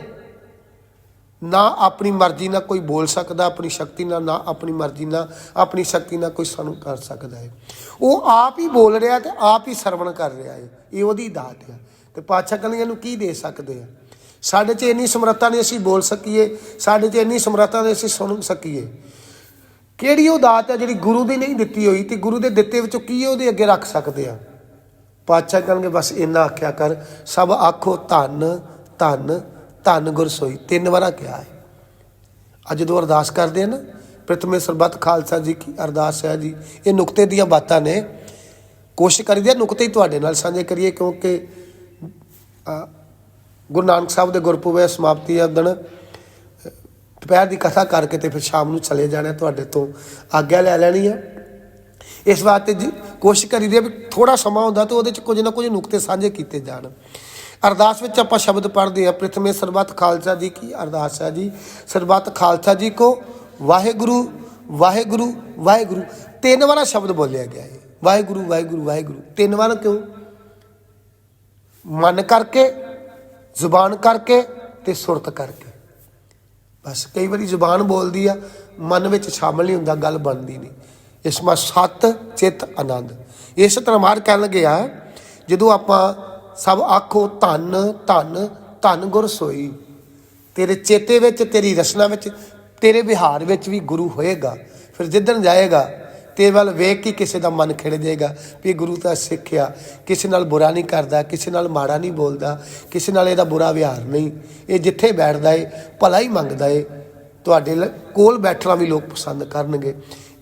ਨਾ ਆਪਣੀ ਮਰਜ਼ੀ ਨਾਲ ਕੋਈ ਬੋਲ ਸਕਦਾ, ਆਪਣੀ ਸ਼ਕਤੀ ਨਾਲ ਨਾ ਆਪਣੀ ਮਰਜ਼ੀ ਨਾਲ, ਆਪਣੀ ਸ਼ਕਤੀ ਨਾਲ ਕੋਈ ਸਾਨੂੰ ਕਰ ਸਕਦਾ ਹੈ। ਉਹ ਆਪ ਹੀ ਬੋਲ ਰਿਹਾ ਤੇ ਆਪ ਹੀ ਸਰਵਣ ਕਰ ਰਿਹਾ ਹੈ। ਇਹ ਉਹਦੀ ਦਾਤ ਹੈ। ਤੇ ਪਾਤਸ਼ਾਹ ਕਹਿੰਦੇ ਇਹਨੂੰ ਕੀ ਦੇ ਸਕਦੇ ਆ? ਸਾਡੇ 'ਚ ਇੰਨੀ ਸਮਰੱਥਾ ਨਹੀਂ ਅਸੀਂ ਬੋਲ ਸਕੀਏ, ਸਾਡੇ 'ਚ ਇੰਨੀ ਸਮਰੱਥਾ ਨਹੀਂ ਅਸੀਂ ਸੁਣ ਸਕੀਏ। ਕਿਹੜੀ ਉਹ ਦਾਤ ਹੈ ਜਿਹੜੀ ਗੁਰੂ ਦੀ ਨਹੀਂ ਦਿੱਤੀ ਹੋਈ ਤੇ ਗੁਰੂ ਦੇ ਦਿੱਤੇ ਵਿੱਚੋਂ ਕੀ ਉਹਦੇ ਅੱਗੇ ਰੱਖ ਸਕਦੇ ਆ? ਪਾਤਸ਼ਾਹ ਕਹਿਣਗੇ, ਬਸ ਇੰਨਾ ਆਖਿਆ ਕਰ, ਸਭ ਆਖੋ ਧੰਨ ਧੰਨ ਧੰਨ ਗੁਰਸੋਈ। ਤਿੰਨ ਵਾਰਾ ਕਿਹਾ ਹੈ। ਅੱਜ ਜਦੋਂ ਅਰਦਾਸ ਕਰਦੇ ਆ ਨਾ, ਪ੍ਰਥਮੇ ਸਰਬੱਤ ਖਾਲਸਾ ਜੀ ਕੀ ਅਰਦਾਸ ਹੈ ਜੀ। ਇਹ ਨੁਕਤੇ ਦੀਆਂ ਬਾਤਾਂ ਨੇ। ਕੋਸ਼ਿਸ਼ ਕਰੀਦੀ ਹੈ ਨੁਕਤੇ ਹੀ ਤੁਹਾਡੇ ਨਾਲ ਸਾਂਝੇ ਕਰੀਏ, ਕਿਉਂਕਿ ਗੁਰੂ ਨਾਨਕ ਸਾਹਿਬ ਦੇ ਗੁਰਪੁਰਬ ਹੈ, ਸਮਾਪਤੀ ਆ ਦਿਨ ਦੁਪਹਿਰ ਦੀ ਕਥਾ ਕਰਕੇ ਤੇ ਫਿਰ ਸ਼ਾਮ ਨੂੰ ਚਲੇ ਜਾਣਾ ਤੁਹਾਡੇ ਤੋਂ। ਆਗਿਆ ਲੈ ਲੈਣੀ ਹੈ ਇਸ ਵਾਸਤੇ ਜੀ ਕੋਸ਼ਿਸ਼ ਕਰੀਦੀ ਹੈ ਵੀ ਥੋੜਾ ਸਮਾਂ ਹੁੰਦਾ ਤਾਂ ਉਹਦੇ ਚ ਕੁਝ ਨਾ ਕੁਝ ਨੁਕਤੇ ਸਾਂਝੇ ਕੀਤੇ ਜਾਣ। ਅਰਦਾਸ ਵਿੱਚ ਆਪਾਂ ਸ਼ਬਦ ਪੜ੍ਹਦੇ ਹਾਂ ਪ੍ਰਥਮੇ ਸਰਬੱਤ ਖਾਲਸਾ ਜੀ ਕੀ ਅਰਦਾਸ ਹੈ ਜੀ। ਸਰਬੱਤ ਖਾਲਸਾ ਜੀ ਕੋ ਵਾਹਿਗੁਰੂ ਵਾਹਿਗੁਰੂ ਵਾਹਿਗੁਰੂ। ਤਿੰਨ ਵਾਰਾ ਸ਼ਬਦ ਬੋਲਿਆ ਗਿਆ ਹੈ ਵਾਹਿਗੁਰੂ ਵਾਹਿਗੁਰੂ ਵਾਹਿਗੁਰੂ। ਤਿੰਨ ਵਾਰ ਕਿਉਂ? ਮਨ ਕਰਕੇ, ਜ਼ੁਬਾਨ ਕਰਕੇ ਤੇ ਸੁਰਤ ਕਰਕੇ। ਬਸ ਕਈ ਵਾਰੀ ਜ਼ੁਬਾਨ ਬੋਲਦੀ ਆ, ਮਨ ਵਿੱਚ ਸ਼ਾਮਲ ਨਹੀਂ ਹੁੰਦਾ, ਗੱਲ ਬਣਦੀ ਨਹੀਂ। ਇਸ ਮਾ ਸਤ ਚਿਤ ਆਨੰਦ। ਇਸ ਤਰ੍ਹਾਂ ਮਾਰ ਕਹਿਣ ਲੱਗਿਆ ਜਦੋਂ ਆਪਾਂ ਸਭ ਆਖੋ ਧੰਨ ਧੰਨ ਧੰਨ ਗੁਰ ਸੋਈ, ਤੇਰੇ ਚੇਤੇ ਵਿੱਚ, ਤੇਰੀ ਰਸਨਾ ਵਿੱਚ, ਤੇਰੇ ਵਿਹਾਰ ਵਿੱਚ ਵੀ ਗੁਰੂ ਹੋਏਗਾ, ਫਿਰ ਜਿੱਦਣ ਜਾਏਗਾ ਵੱਲ ਵੇਖ ਕੇ ਕਿਸੇ ਦਾ ਮਨ ਖਿੜ ਜਾਏਗਾ ਵੀ ਇਹ ਗੁਰੂ ਤਾਂ ਸਿੱਖਿਆ ਕਿਸੇ ਨਾਲ ਬੁਰਾ ਨਹੀਂ ਕਰਦਾ, ਕਿਸੇ ਨਾਲ ਮਾੜਾ ਨਹੀਂ ਬੋਲਦਾ, ਕਿਸੇ ਨਾਲ ਇਹਦਾ ਬੁਰਾ ਵਿਹਾਰ ਨਹੀਂ। ਇਹ ਜਿੱਥੇ ਬੈਠਦਾ ਏ, ਭਲਾ ਹੀ ਮੰਗਦਾ ਏ। ਤੁਹਾਡੇ ਲ- ਕੋਲ ਬੈਠਣਾ ਵੀ ਲੋਕ ਪਸੰਦ ਕਰਨਗੇ।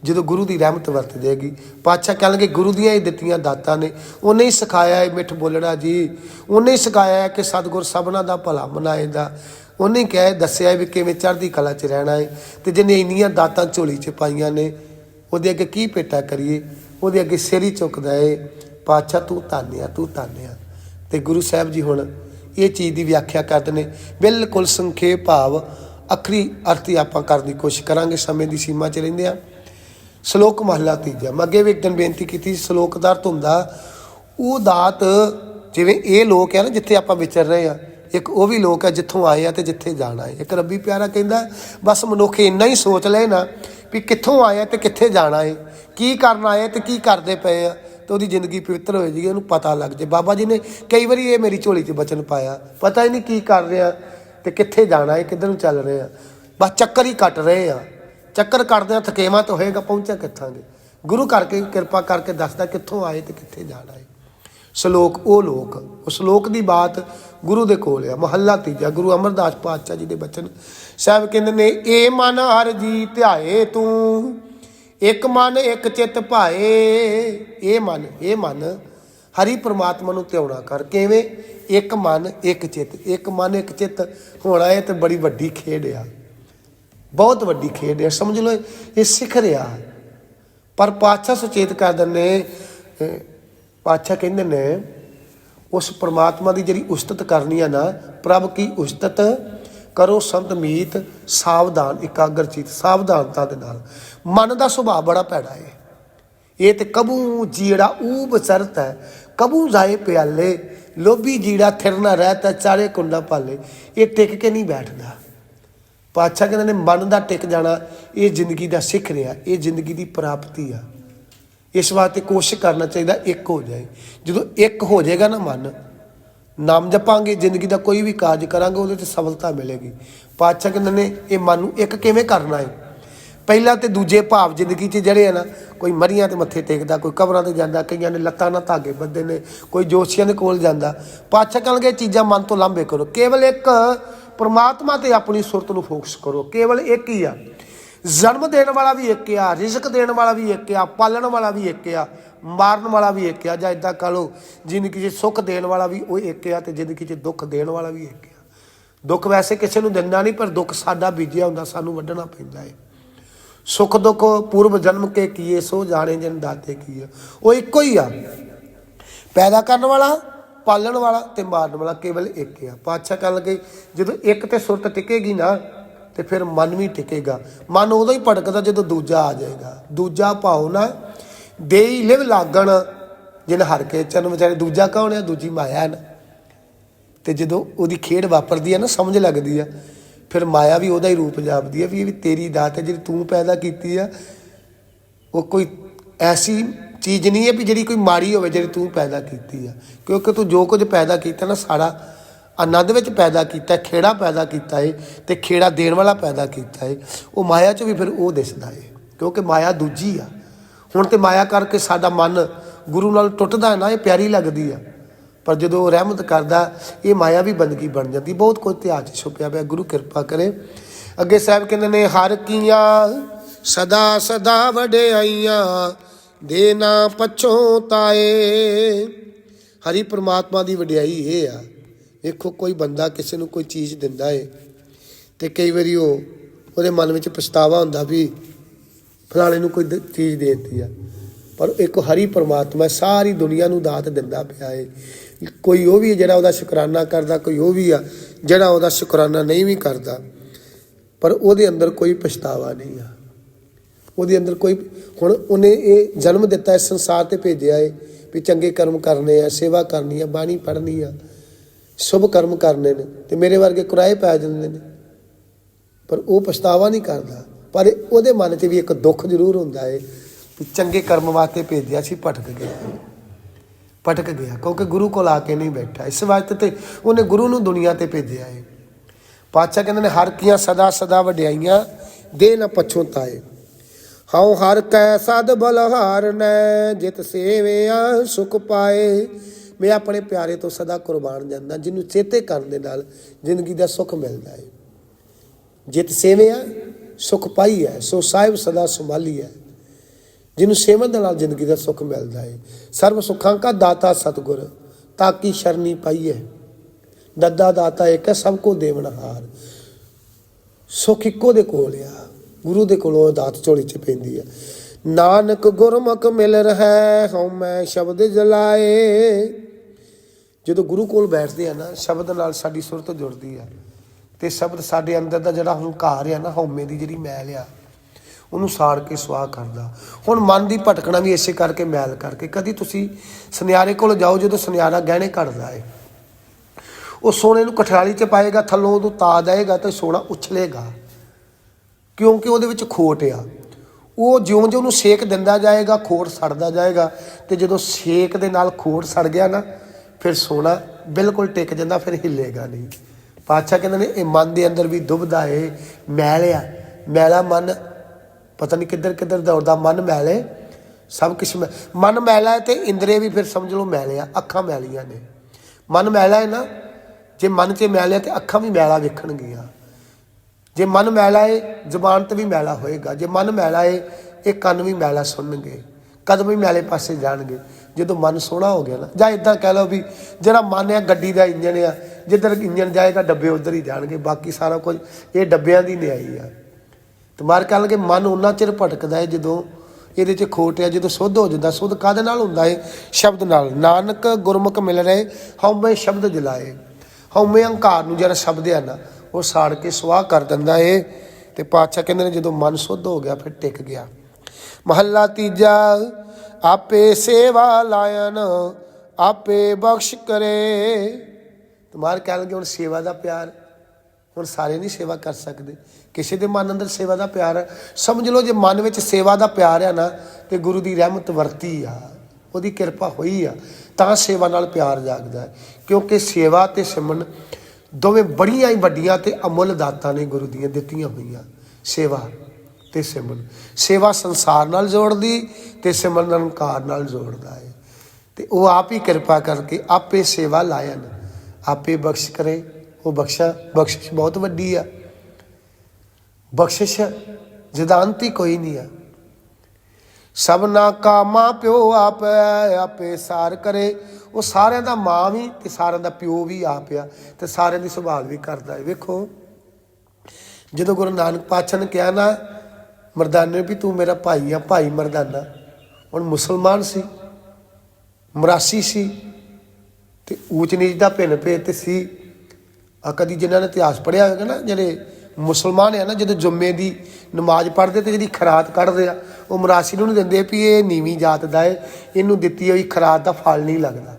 ਜਦੋਂ ਗੁਰੂ ਦੀ ਰਹਿਮਤ ਵਰਤ ਜਾਏਗੀ, ਪਾਤਸ਼ਾਹ ਕਹਿਣਗੇ, ਗੁਰੂ ਦੀਆਂ ਹੀ ਦਿੱਤੀਆਂ ਦਾਤਾਂ ਨੇ। ਉਹਨੇ ਹੀ ਸਿਖਾਇਆ ਹੈ ਮਿੱਠ ਬੋਲਣਾ ਜੀ। ਉਹਨੇ ਹੀ ਸਿਖਾਇਆ ਹੈ ਕਿ ਸਤਿਗੁਰ ਸਭਨਾ ਦਾ ਭਲਾ ਮਨਾਏਦਾ ਉਹਨੇ ਕਹਿ ਦੱਸਿਆ ਵੀ ਕਿਵੇਂ ਚੜ੍ਹਦੀ ਕਲਾ 'ਚ ਰਹਿਣਾ ਹੈ ਤੇ ਜਿਹਨੇ ਇੰਨੀਆਂ ਦਾਤਾਂ ਝੋਲੀ 'ਚ ਪਾਈਆਂ ਨੇ ਉਹਦੇ ਅੱਗੇ ਕੀ ਪੇਟਾ ਕਰੀਏ? ਉਹਦੇ ਅੱਗੇ ਸਿਰ ਹੀ ਝੁਕਦਾ ਏ, ਪਾਤਸ਼ਾਹ, ਤੂੰ ਧੰਨਿਆ ਤੂੰ ਧੰਨਿਆ। ਤੇ ਗੁਰੂ ਸਾਹਿਬ ਜੀ ਹੁਣ ਇਹ ਚੀਜ਼ ਦੀ ਵਿਆਖਿਆ ਕਰਦੇ ਨੇ। ਬਿਲਕੁਲ ਸੰਖੇਪ ਭਾਵ ਅਖਰੀ ਅਰਥੀ ਆਪਾਂ ਕਰਨ ਦੀ ਕੋਸ਼ਿਸ਼ ਕਰਾਂਗੇ, ਸਮੇਂ ਦੀ ਸੀਮਾ 'ਚ ਰਹਿੰਦੇ ਆ ਸ਼ਲੋਕ ਮਹਲਾ ਤੀਜਾ। ਮੈਂ ਅੱਗੇ ਵੀ ਇੱਕ ਦਿਨ ਬੇਨਤੀ ਕੀਤੀ ਸ਼ਲੋਕ ਦਾ ਅਰਥ ਹੁੰਦਾ ਉਹ ਦਾਤ ਜਿਵੇਂ ਇਹ ਲੋਕ ਹੈ ਨਾ, ਜਿੱਥੇ ਆਪਾਂ ਵਿਚਰ ਰਹੇ ਆ ਇੱਕ ਉਹ ਵੀ ਲੋਕ ਹੈ ਜਿੱਥੋਂ ਆਏ ਆ ਤੇ ਜਿੱਥੇ ਜਾਣਾ ਹੈ। ਇੱਕ ਰੱਬੀ ਪਿਆਰਾ ਕਹਿੰਦਾ, ਬਸ ਮਨੁੱਖ ਇੰਨਾ ਹੀ ਸੋਚ ਲਏ ਨਾ ਵੀ ਕਿੱਥੋਂ ਆਇਆ ਤੇ ਕਿੱਥੇ ਜਾਣਾ ਏ? ਕੀ ਕਰਨ ਆਏ ਤੇ ਕੀ ਕਰਦੇ ਪਏ ਆ? ਤੇ ਉਹਦੀ ਜ਼ਿੰਦਗੀ ਪਵਿੱਤਰ ਹੋ ਜਾਏਗੀ, ਉਹਨੂੰ ਪਤਾ ਲੱਗ ਜੇ ਬਾਬਾ ਜੀ ਨੇ ਕਈ ਵਾਰੀ ਇਹ ਮੇਰੀ ਝੋਲੀ 'ਚ ਬਚਨ ਪਾਇਆ। ਪਤਾ ਹੀ ਨਹੀਂ ਕੀ ਕਰ ਰਿਹਾ ਤੇ ਕਿੱਥੇ ਜਾਣਾ ਏ, ਕਿੱਧਰ ਨੂੰ ਚੱਲ ਰਹੇ ਆ। ਬਸ ਚੱਕਰ ਹੀ ਕੱਟ ਰਹੇ ਆ। ਚੱਕਰ ਕੱਟਦੇ ਆ ਥਕੇਵਾ ਤਾਂ ਹੋਏਗਾ, ਪਹੁੰਚਿਆ ਕਿੱਥਾਂਗੇ? ਗੁਰੂ ਕਰਕੇ ਕਿਰਪਾ ਕਰਕੇ ਦੱਸਦਾ ਕਿੱਥੋਂ ਆਏ ਤੇ ਕਿੱਥੇ ਜਾਣਾ ਏ। ਸ਼ਲੋਕ, ਉਹ ਲੋਕ ਉਹ ਸ਼ਲੋਕ ਦੀ ਬਾਤ ਗੁਰੂ ਦੇ ਕੋਲ ਆ। ਮਹੱਲਾ ਤੀਜਾ, ਗੁਰੂ ਅਮਰਦਾਸ ਪਾਤਸ਼ਾਹ ਜੀ ਦੇ ਬਚਨ। ਸਾਹਿਬ ਕਹਿੰਦੇ ਨੇ ਏ ਮਨ ਹਰ ਜੀ ਧਿਆਏ ਤੂੰ ਇੱਕ ਮਨ ਇੱਕ ਚਿੱਤ ਭਾਏ। ਇਹ ਮਨ ਇਹ ਮਨ ਹਰੀ ਪ੍ਰਮਾਤਮਾ ਨੂੰ ਧਿਆਉਣਾ ਕਰ। ਕਿਵੇਂ? ਇੱਕ ਮਨ ਇੱਕ ਚਿੱਤ। ਇੱਕ ਮਨ ਇੱਕ ਚਿੱਤ। ਹੋਣਾ ਇਹ ਤੇ ਬੜੀ ਵੱਡੀ ਖੇਡ ਆ। ਬਹੁਤ ਵੱਡੀ ਖੇਡ ਆ। ਸਮਝ ਲਓ ਇਹ ਸਿੱਖ ਰਿਹਾ ਪਰ ਪਾਤਸ਼ਾਹ ਸੁਚੇਤ ਕਰ ਦਿੰਦੇ ਅਹ, ਪਾਤਸ਼ਾਹ ਕਹਿੰਦੇ ਨੇ ਉਸ ਪ੍ਰਮਾਤਮਾ ਦੀ ਜਿਹੜੀ ਉਸਤਤ ਕਰਨੀ ਆ ਨਾ ਪ੍ਰਭ ਕੀ ਉਸਤਤ ਕਰੋ ਸੰਤ ਮੀਤ, ਸਾਵਧਾਨ ਇਕਾਗਰ ਚਿਤ ਸਾਵਧਾਨਤਾ ਦੇ ਨਾਲ। ਮਨ ਦਾ ਸੁਭਾਅ ਬੜਾ ਭੈੜਾ ਹੈ ਇਹ ਤੇ ਕਬੂ ਜੀੜਾ ਊਬ ਸਰਤ ਹੈ। ਕਬੂ ਜਾਏ ਪਿਆਲੇ, ਲੋਭੀ ਜੀੜਾ ਥਿਰਨਾ ਰਹਤਾ ਚਾਰੇ ਕੁੰਡਾ ਪਾਲੇ ਇਹ ਟਿਕ ਕੇ ਨਹੀਂ ਬੈਠਦਾ। ਪਾਤਸ਼ਾਹ ਕਹਿੰਦੇ ਨੇ, ਮਨ ਦਾ ਟਿਕ ਜਾਣਾ, ਇਹ ਜ਼ਿੰਦਗੀ ਦਾ ਸਿੱਖ ਰਿਹਾ, ਇਹ ਜ਼ਿੰਦਗੀ ਦੀ ਪ੍ਰਾਪਤੀ ਆ। ਇਸ ਵਾਸਤੇ ਕੋਸ਼ਿਸ਼ ਕਰਨਾ ਚਾਹੀਦਾ, ਇੱਕ ਹੋ ਜਾਏ। ਜਦੋਂ ਇੱਕ ਹੋ ਜਾਏਗਾ ਨਾ ਮਨ ਨਾਮ ਜਪਾਂਗੇ, ਜ਼ਿੰਦਗੀ ਦਾ ਕੋਈ ਵੀ ਕਾਰਜ ਕਰਾਂਗੇ, ਉਹਦੇ ਤੇ ਸਫਲਤਾ ਮਿਲੇਗੀ। ਪਾਤਸ਼ਾਹ ਕਹਿੰਦੇ ਨੇ, ਇਹ ਮਨ ਨੂੰ ਇੱਕ ਕਿਵੇਂ ਕਰਨਾ ਹੈ ਪਹਿਲਾ ਤੇ ਦੂਜੇ ਭਾਵ ਜ਼ਿੰਦਗੀ 'ਚ ਜਿਹੜੇ ਆ ਨਾ, ਕੋਈ ਮਰੀਆਂ ਤੇ ਮੱਥੇ ਟੇਕਦਾ, ਕੋਈ ਕਬਰਾਂ ਤੇ ਜਾਂਦਾ, ਕਈਆਂ ਨੇ ਲੱਤਾਂ ਨਾਲ ਧਾਗੇ ਬੱਧੇ ਨੇ, ਕੋਈ ਜੋਸ਼ੀਆਂ ਦੇ ਕੋਲ ਜਾਂਦਾ। ਪਾਤਸ਼ਾਹ ਕਹਿੰਦੇ, ਇਹ ਚੀਜ਼ਾਂ ਮਨ ਤੋਂ ਲਾਂਭੇ ਕਰੋ। ਕੇਵਲ ਇੱਕ ਪਰਮਾਤਮਾ ਤੇ ਆਪਣੀ ਸੁਰਤ ਨੂੰ ਫੋਕਸ ਕਰੋ। ਕੇਵਲ ਇੱਕ ਹੀ ਆ। ਜਨਮ ਦੇਣ ਵਾਲਾ ਵੀ ਇੱਕ ਆ, ਰਿਜ਼ਕ ਦੇਣ ਵਾਲਾ ਵੀ ਇੱਕ ਆ, ਪਾਲਣ ਵਾਲਾ ਵੀ ਇੱਕ ਆ। ਮਾਰਨ ਵਾਲਾ ਵੀ ਇੱਕ ਆ ਜਾਂ ਇਦਾਂ ਕਹ ਲਓ ਜ਼ਿੰਦਗੀ 'ਚ ਸੁੱਖ ਦੇਣ ਵਾਲਾ ਵੀ ਉਹ ਇੱਕ ਆ ਤੇ ਜ਼ਿੰਦਗੀ 'ਚ ਦੁੱਖ ਦੇਣ ਵਾਲਾ ਵੀ ਇੱਕ ਆ। ਦੁੱਖ ਵੈਸੇ ਕਿਸੇ ਨੂੰ ਦਿੰਦਾ ਨਹੀਂ, ਪਰ ਦੁੱਖ ਸਾਡਾ ਬੀਜਿਆ ਹੁੰਦਾ, ਸਾਨੂੰ ਵੱਢਣਾ ਪੈਂਦਾ ਹੈ ਸੁੱਖ ਦੁੱਖ ਪੂਰਵ ਜਨਮ ਕੇ ਕੀਏ, ਸੋ ਜਾਣੇ ਜਨ ਦਾਤੇ ਕੀਏ। ਉਹ ਇੱਕੋ ਹੀ ਆ। ਪੈਦਾ ਕਰਨ ਵਾਲਾ, ਪਾਲਣ ਵਾਲਾ ਤੇ ਮਾਰਨ ਵਾਲਾ ਕੇਵਲ ਇੱਕ ਆ। ਪਾਤਸ਼ਾਹ ਕਹਿਣ ਲੱਗੇ, ਜਦੋਂ ਇੱਕ ਤੇ ਸੁਰਤ ਟਿਕੇਗੀ ਨਾ, ਤੇ ਫਿਰ ਮਨ ਵੀ ਟਿਕੇਗਾ। ਮਨ ਉਦੋਂ ਹੀ ਭਟਕਦਾ ਜਦੋਂ ਦੂਜਾ ਆ ਜਾਏਗਾ। ਦੂਜਾ ਭਾਉ ਨਾ ਦੇਈ ਲਿਵ ਲਾਗਣ, ਜਿਨ ਹਰ ਕੇ ਚਰਨ ਵਿਚਾਰੇ, ਦੂਜਾ ਕੌਣ ਹੈ? ਦੂਜੀ ਮਾਇਆ ਹੈ ਨਾ। ਤੇ ਜਦੋਂ ਉਹਦੀ ਖੇਡ ਵਾਪਰਦੀ ਹੈ ਨਾ, ਸਮਝ ਲੱਗਦੀ ਆ ਫਿਰ ਮਾਇਆ ਵੀ ਉਹਦਾ ਹੀ ਰੂਪ ਜਾਪਦੀ ਹੈ ਵੀ ਇਹ ਵੀ ਤੇਰੀ ਦਾਤ ਹੈ, ਜਿਹੜੀ ਤੂੰ ਪੈਦਾ ਕੀਤੀ ਆ। ਉਹ ਕੋਈ ਐਸੀ ਚੀਜ਼ ਨਹੀਂ ਹੈ ਵੀ ਜਿਹੜੀ ਕੋਈ ਮਾੜੀ ਹੋਵੇ, ਜਿਹੜੀ ਤੂੰ ਪੈਦਾ ਕੀਤੀ ਆ। ਕਿਉਂਕਿ ਤੂੰ ਜੋ ਕੁਝ ਪੈਦਾ ਕੀਤਾ ਨਾ, ਸਾਰਾ ਆਨੰਦ ਵਿੱਚ ਪੈਦਾ ਕੀਤਾ ਖੇੜਾ ਪੈਦਾ ਕੀਤਾ ਹੈ ਤੇ ਖੇੜਾ ਦੇਣ ਵਾਲਾ ਪੈਦਾ ਕੀਤਾ ਹੈ। ਉਹ ਮਾਇਆ 'ਚ ਵੀ ਫਿਰ ਉਹ ਦਿਸਦਾ ਏ ਕਿਉਂਕਿ ਮਾਇਆ ਦੂਜੀ ਆ। ਹੁਣ ਤੇ ਮਾਇਆ ਕਰਕੇ ਸਾਡਾ ਮਨ ਗੁਰੂ ਨਾਲ ਟੁੱਟਦਾ ਨਾ, ਇਹ ਪਿਆਰੀ ਲੱਗਦੀ ਆ। ਪਰ ਜਦੋਂ ਉਹ ਰਹਿਮਤ ਕਰਦਾ, ਇਹ ਮਾਇਆ ਵੀ ਬੰਦਗੀ ਬਣ ਜਾਂਦੀ। ਬਹੁਤ ਕੁਝ ਇਤਿਹਾਸ 'ਚ ਛੁਪਿਆ ਪਿਆ, ਗੁਰੂ ਕਿਰਪਾ ਕਰੇ। ਅੱਗੇ ਸਾਹਿਬ ਕਹਿੰਦੇ ਨੇ, ਹਰ ਕੀਆਂ ਸਦਾ ਸਦਾ ਵਡਿਆਈਆਂ, ਦੇ ਨਾ ਪਛੋਤਾਏ ਹਰੀ ਪ੍ਰਮਾਤਮਾ ਦੀ ਵਡਿਆਈ ਇਹ ਆ। ਵੇਖੋ, ਕੋਈ ਬੰਦਾ ਕਿਸੇ ਨੂੰ ਕੋਈ ਚੀਜ਼ ਦਿੰਦਾ ਏ ਤੇ ਕਈ ਵਾਰੀ ਉਹ ਉਹਦੇ ਮਨ ਵਿੱਚ ਪਛਤਾਵਾ ਹੁੰਦਾ ਵੀ ਫਲਾਣੇ ਨੂੰ ਕੋਈ ਦ- ਚੀਜ਼ ਦੇ ਦਿੱਤੀ ਆ। ਪਰ ਇੱਕ ਹਰੀ ਪਰਮਾਤਮਾ ਸਾਰੀ ਦੁਨੀਆ ਨੂੰ ਦਾਤ ਦਿੰਦਾ ਪਿਆ ਏ। ਕੋਈ ਉਹ ਵੀ ਜਿਹੜਾ ਉਹਦਾ ਸ਼ੁਕਰਾਨਾ ਕਰਦਾ, ਕੋਈ ਉਹ ਵੀ ਆ, ਜਿਹੜਾ ਉਹਦਾ ਸ਼ੁਕਰਾਨਾ ਨਹੀਂ ਵੀ ਕਰਦਾ। ਪਰ ਉਹਦੇ ਅੰਦਰ ਕੋਈ ਪਛਤਾਵਾ ਨਹੀਂ ਆ। ਉਹਦੇ ਅੰਦਰ ਕੋਈ ਹੁਣ ਉਹਨੇ ਇਹ ਜਨਮ ਦਿੱਤਾ, ਇਸ ਸੰਸਾਰ ਤੇ ਭੇਜਿਆ ਏ ਵੀ ਚੰਗੇ ਕਰਮ ਕਰਨੇ ਆ, ਸੇਵਾ ਕਰਨੀ ਆ, ਬਾਣੀ ਪੜ੍ਹਨੀ ਆ, ਸ਼ੁਭ ਕਰਮ ਕਰਨੇ ਨੇ ਤੇ ਮੇਰੇ ਵਰਗੇ ਕੁਰਾਏ ਪੈ ਜਾਂਦੇ ਨੇ। ਪਰ ਉਹ ਪਛਤਾਵਾ ਨਹੀਂ ਕਰਦਾ। ਪਰ ਉਹਦੇ ਮਨ 'ਚ ਵੀ ਇੱਕ ਦੁੱਖ ਜ਼ਰੂਰ ਹੁੰਦਾ ਹੈ ਵੀ ਚੰਗੇ ਕਰਮ ਵਾਸਤੇ ਭੇਜਿਆ ਸੀ, ਭਟਕ ਗਿਆ। ਭਟਕ ਗਿਆ, ਕਿਉਂਕਿ ਗੁਰੂ ਕੋਲ ਆ ਕੇ ਨਹੀਂ ਬੈਠਾ। ਇਸ ਵਾਸਤੇ ਤੇ ਉਹਨੇ ਗੁਰੂ ਨੂੰ ਦੁਨੀਆ ਤੇ ਭੇਜਿਆ ਏ। ਪਾਤਸ਼ਾਹ ਕਹਿੰਦੇ ਨੇ, ਹਰ ਕੀਆਂ ਸਦਾ ਸਦਾ ਵਡਿਆਈਆਂ, ਦੇ ਨਾ ਪਛੋਤਾਏ ਹਉ ਹਰ ਕੈ ਸਦ ਬਲਹਾਰ ਨੈ, ਜਿਤ ਸੇਵਿਆ ਸੁਖ ਪਾਏ। ਮੈਂ ਆਪਣੇ ਪਿਆਰੇ ਤੋਂ ਸਦਾ ਕੁਰਬਾਨ ਜਾਂਦਾ, ਜਿਹਨੂੰ ਚੇਤੇ ਕਰਨ ਦੇ ਨਾਲ ਜ਼ਿੰਦਗੀ ਦਾ ਸੁੱਖ ਮਿਲਦਾ ਹੈ ਜਿਤ ਸੇਵਿਆ ਸੁਖ ਪਾਈ ਹੈ, ਸੋ ਸਾਹਿਬ ਸਦਾ ਸੰਭਾਲੀ ਹੈ। ਜਿਹਨੂੰ ਸੇਵਨ ਦੇ ਨਾਲ ਜ਼ਿੰਦਗੀ ਦਾ ਸੁੱਖ ਮਿਲਦਾ ਹੈ। ਸਰਬ ਸੁੱਖਾਂ ਕਾ ਦਾਤਾ ਸਤਗੁਰ ਤਾਕੀ ਸ਼ਰਨੀ ਪਾਈਏ ਦੱਦਾ ਦਾਤਾ ਇੱਕ ਹੈ, ਸਭ ਕੋ ਦੇਵਨਹਾਰ ਸੁੱਖ ਇੱਕੋ ਦੇ ਕੋਲ ਆ, ਗੁਰੂ ਦੇ ਕੋਲੋਂ ਦਾਤ ਝੋਲੀ ਚ ਪੈਂਦੀ ਆ। ਨਾਨਕ ਗੁਰਮੁਖ ਮਿਲ ਰਹਾ, ਹਉ ਮੈਂ ਸ਼ਬਦ ਜਲਾਏ। ਜਦੋਂ ਗੁਰੂ ਕੋਲ ਬੈਠਦੇ ਆ ਨਾ, ਸ਼ਬਦ ਨਾਲ ਸਾਡੀ ਸੁਰਤ ਜੁੜਦੀ ਆ। ਤੇ ਸ਼ਬਦ ਸਾਡੇ ਅੰਦਰ ਦਾ ਜਿਹੜਾ ਹੰਕਾਰ ਆ ਨਾ, ਹਉਮੈ ਦੀ ਜਿਹੜੀ ਮੈਲ ਆ, ਉਹਨੂੰ ਸਾੜ ਕੇ ਸੁਆਹ ਕਰਦਾ। ਹੁਣ ਮਨ ਦੀ ਭਟਕਣਾ ਵੀ ਇਸੇ ਕਰਕੇ ਮੈਲ ਕਰਕੇ, ਕਦੀ ਤੁਸੀਂ ਸੁਨਿਆਰੇ ਕੋਲ ਜਾਓ ਜਦੋਂ ਸੁਨਿਆਰਾ ਗਹਿਣੇ ਘੜਦਾ ਏ। ਉਹ ਸੋਨੇ ਨੂੰ ਕਠਰਾਲੀ 'ਚ ਪਾਏਗਾ, ਥੱਲੋਂ ਉਹਨੂੰ ਤਾ ਦੇਏਗਾ ਤੇ ਸੋਨਾ ਉਛਲੇਗਾ। ਕਿਉਂਕਿ ਉਹਦੇ ਵਿੱਚ ਖੋਟ ਆ। ਉਹ ਜਿਉਂ-ਜਿਉਂ ਉਹਨੂੰ ਸੇਕ ਦਿੰਦਾ ਜਾਏਗਾ, ਖੋਟ ਸੜਦਾ ਜਾਏਗਾ ਤੇ ਜਦੋਂ ਸੇਕ ਦੇ ਨਾਲ ਖੋੜ ਸੜ ਗਿਆ ਨਾ, ਫਿਰ ਸੋਨਾ ਬਿਲਕੁਲ ਟਿਕ ਜਾਂਦਾ, ਫਿਰ ਹਿੱਲੇਗਾ ਨਹੀਂ। ਪਾਤਸ਼ਾਹ ਕਹਿੰਦੇ ਨੇ, ਇਹ ਮਨ ਦੇ ਅੰਦਰ ਵੀ ਦੁਬਦਾ ਏ, ਮੈਲ ਆ। ਮੈਲਾ ਮਨ, ਪਤਾ ਨਹੀਂ ਕਿੱਧਰ ਕਿੱਧਰ ਦੌੜਦਾ ਮਨ ਮੈਲ ਏ। ਸਭ ਕੁਛ ਮੈ- ਮਨ ਮੈਲਾ ਹੈ ਤੇ ਇੰਦਰੇ ਵੀ ਫਿਰ ਸਮਝ ਲਓ ਮੈਲੇ ਆ, ਅੱਖਾਂ ਮੈਲੀਆਂ ਨੇ। ਮਨ ਮੈਲਾ ਹੈ ਨਾ, ਜੇ ਮਨ 'ਤੇ ਮੈਲ ਹੈ ਤੇ ਅੱਖਾਂ ਵੀ ਮੈਲਾ ਵੇਖਣਗੀਆਂ। ਜੇ ਮਨ ਮੈਲਾ ਹੈ ਜ਼ੁਬਾਨ ਤੇ ਵੀ ਮੈਲਾ ਹੋਏਗਾ। ਜੇ ਮਨ ਮੈਲਾ ਹੈ ਇਹ ਕੰਨ ਵੀ ਮੈਲਾ ਸੁਣਨਗੇ। ਕਦਮ ਵੀ ਮੈਲੇ ਪਾਸੇ ਜਾਣਗੇ। ਜਦੋਂ ਮਨ ਸੋਹਣਾ ਹੋ ਗਿਆ ਨਾ, ਜਾਂ ਇਦਾਂ ਕਹਿ ਲਓ ਵੀ ਜਿਹੜਾ ਮਨ ਆ, ਗੱਡੀ ਦਾ ਇੰਜਨ ਆ, ਜਿੱਧਰ ਇੰਜਨ ਜਾਏਗਾ ਡੱਬੇ ਉਧਰ ਹੀ ਜਾਣਗੇ, ਬਾਕੀ ਸਾਰਾ ਕੁਝ ਇਹ ਡੱਬਿਆਂ ਦੀ ਨਿਆਈ ਆ। ਤੇ ਮਾਰ ਕਹਿ ਲਗੇ, ਮਨ ਉਹਨਾਂ ਚਿਰ ਭਟਕਦਾ ਹੈ ਜਦੋਂ ਇਹਦੇ 'ਚ ਖੋਟ ਆ, ਜਦੋਂ ਸੁੱਧ ਹੋ ਜਾਂਦਾ। ਸੁੱਧ ਕਾਦੇ ਨਾਲ ਹੁੰਦਾ ਹੈ ਸ਼ਬਦ ਨਾਲ। ਨਾਨਕ ਗੁਰਮੁਖ ਮਿਲ ਰਹੇ, ਹਉਮੈ ਸ਼ਬਦ ਜਲਾਏ। ਹਉਮੈ ਹੰਕਾਰ ਨੂੰ ਜਿਹੜਾ ਸ਼ਬਦ ਆ ਨਾ, ਉਹ ਸਾੜ ਕੇ ਸੁਆਹ ਕਰ ਦਿੰਦਾ ਏ। ਤੇ ਪਾਤਸ਼ਾਹ ਕਹਿੰਦੇ ਨੇ, ਜਦੋਂ ਮਨ ਸੁੱਧ ਹੋ ਗਿਆ, ਫਿਰ ਟਿਕ ਗਿਆ। ਮਹੱਲਾ ਤੀਜਾ ਆਪੇ ਸੇਵਾ ਲਾਇਨ, ਆਪੇ ਬਖਸ਼ ਕਰੇ। ਤੁਮਾਰ ਕਹਿ ਲਗੇ ਹੁਣ ਸੇਵਾ ਦਾ ਪਿਆਰ, ਹੁਣ ਸਾਰੇ ਨਹੀਂ ਸੇਵਾ ਕਰ ਸਕਦੇ। ਕਿਸੇ ਦੇ ਮਨ ਅੰਦਰ ਸੇਵਾ ਦਾ ਪਿਆਰ ਹੈ ਸਮਝ ਲਓ, ਜੇ ਮਨ ਵਿੱਚ ਸੇਵਾ ਦਾ ਪਿਆਰ ਹੈ ਨਾ, ਤੇ ਗੁਰੂ ਦੀ ਰਹਿਮਤ ਵਰਤੀ ਆ। ਉਹਦੀ ਕਿਰਪਾ ਹੋਈ ਆ, ਤਾਂ ਸੇਵਾ ਨਾਲ ਪਿਆਰ ਜਾਗਦਾ ਹੈ। ਕਿਉਂਕਿ ਸੇਵਾ ਤੇ ਸਿਮਰਨ ਦੋਵੇਂ ਬੜੀਆਂ ਹੀ ਵੱਡੀਆਂ ਤੇ ਅਮੁੱਲ ਦਾਤਾਂ ਨੇ ਗੁਰੂ ਦੀਆਂ ਦਿੱਤੀਆਂ ਹੋਈਆਂ। ਸੇਵਾ। ਤੇ ਸਿਮਰਨ। ਸੇਵਾ ਸੰਸਾਰ ਨਾਲ ਜੋੜਦੀ ਤੇ ਸਿਮਰਨ ਅਹੰਕਾਰ ਨਾਲ ਜੋੜਦਾ ਹੈ ਤੇ ਉਹ ਆਪ ਹੀ ਕਿਰਪਾ ਕਰਕੇ ਆਪੇ ਸੇਵਾ ਲਾਇਨ। ਆਪੇ ਬਖਸ਼ ਕਰੇ। ਉਹ ਬਖਸ਼ਾ, ਬਖਸ਼ਿਸ਼ ਬਹੁਤ ਵੱਡੀ ਆ। ਬਖਸ਼ਿਸ਼ ਜਿਦਾਂਤੀ ਕੋਈ ਨਹੀਂ ਆ। ਸਭਨਾ ਕਾ ਮਾਂ ਪਿਓ ਆਪ, ਆਪੇ ਸਾਰ ਕਰੇ। ਉਹ ਸਾਰਿਆਂ ਦਾ ਮਾਂ ਵੀ ਤੇ ਸਾਰਿਆਂ ਦਾ ਪਿਓ ਵੀ ਆਪ ਆ ਤੇ ਸਾਰਿਆਂ ਦੀ ਸੰਭਾਲ ਵੀ ਕਰਦਾ ਹੈ ਵੇਖੋ, ਜਦੋਂ ਗੁਰੂ ਨਾਨਕ ਪਾਤਸ਼ਾਹ ਨੇ ਕਿਹਾ ਨਾ ਮਰਦਾਨੇ ਵੀ ਤੂੰ ਮੇਰਾ ਭਾਈ ਆ, ਭਾਈ ਮਰਦਾਨਾ। ਹੁਣ ਮੁਸਲਮਾਨ ਸੀ, ਮਰਾਸੀ ਸੀ, ਤੇ ਊਚ ਨੀਚ ਦਾ ਭਿੰਨ ਭੇਦ ਤੇ ਸੀ। ਆ ਕਦੀ ਜਿਨ੍ਹਾਂ ਨੇ ਇਤਿਹਾਸ ਪੜਿਆ ਹੋਵੇਗਾ ਨਾ, ਜਿਹੜੇ ਮੁਸਲਮਾਨ ਆ ਨਾ, ਜਦੋਂ ਜੁੰਮੇ ਦੀ ਨਮਾਜ਼ ਪੜ੍ਹਦੇ ਤੇ ਜਿਹੜੀ ਖਰਾਤ ਕੱਢਦੇ ਆ, ਉਹ ਮਰਾਸੀ ਨੂੰ ਨਹੀਂ ਦਿੰਦੇ ਵੀ ਇਹ ਨੀਵੀਂ ਜਾਤ ਦਾ ਹੈ ਇਹਨੂੰ ਦਿੱਤੀ ਹੋਈ ਖਰਾਤ ਦਾ ਫਲ ਨਹੀਂ ਲੱਗਦਾ।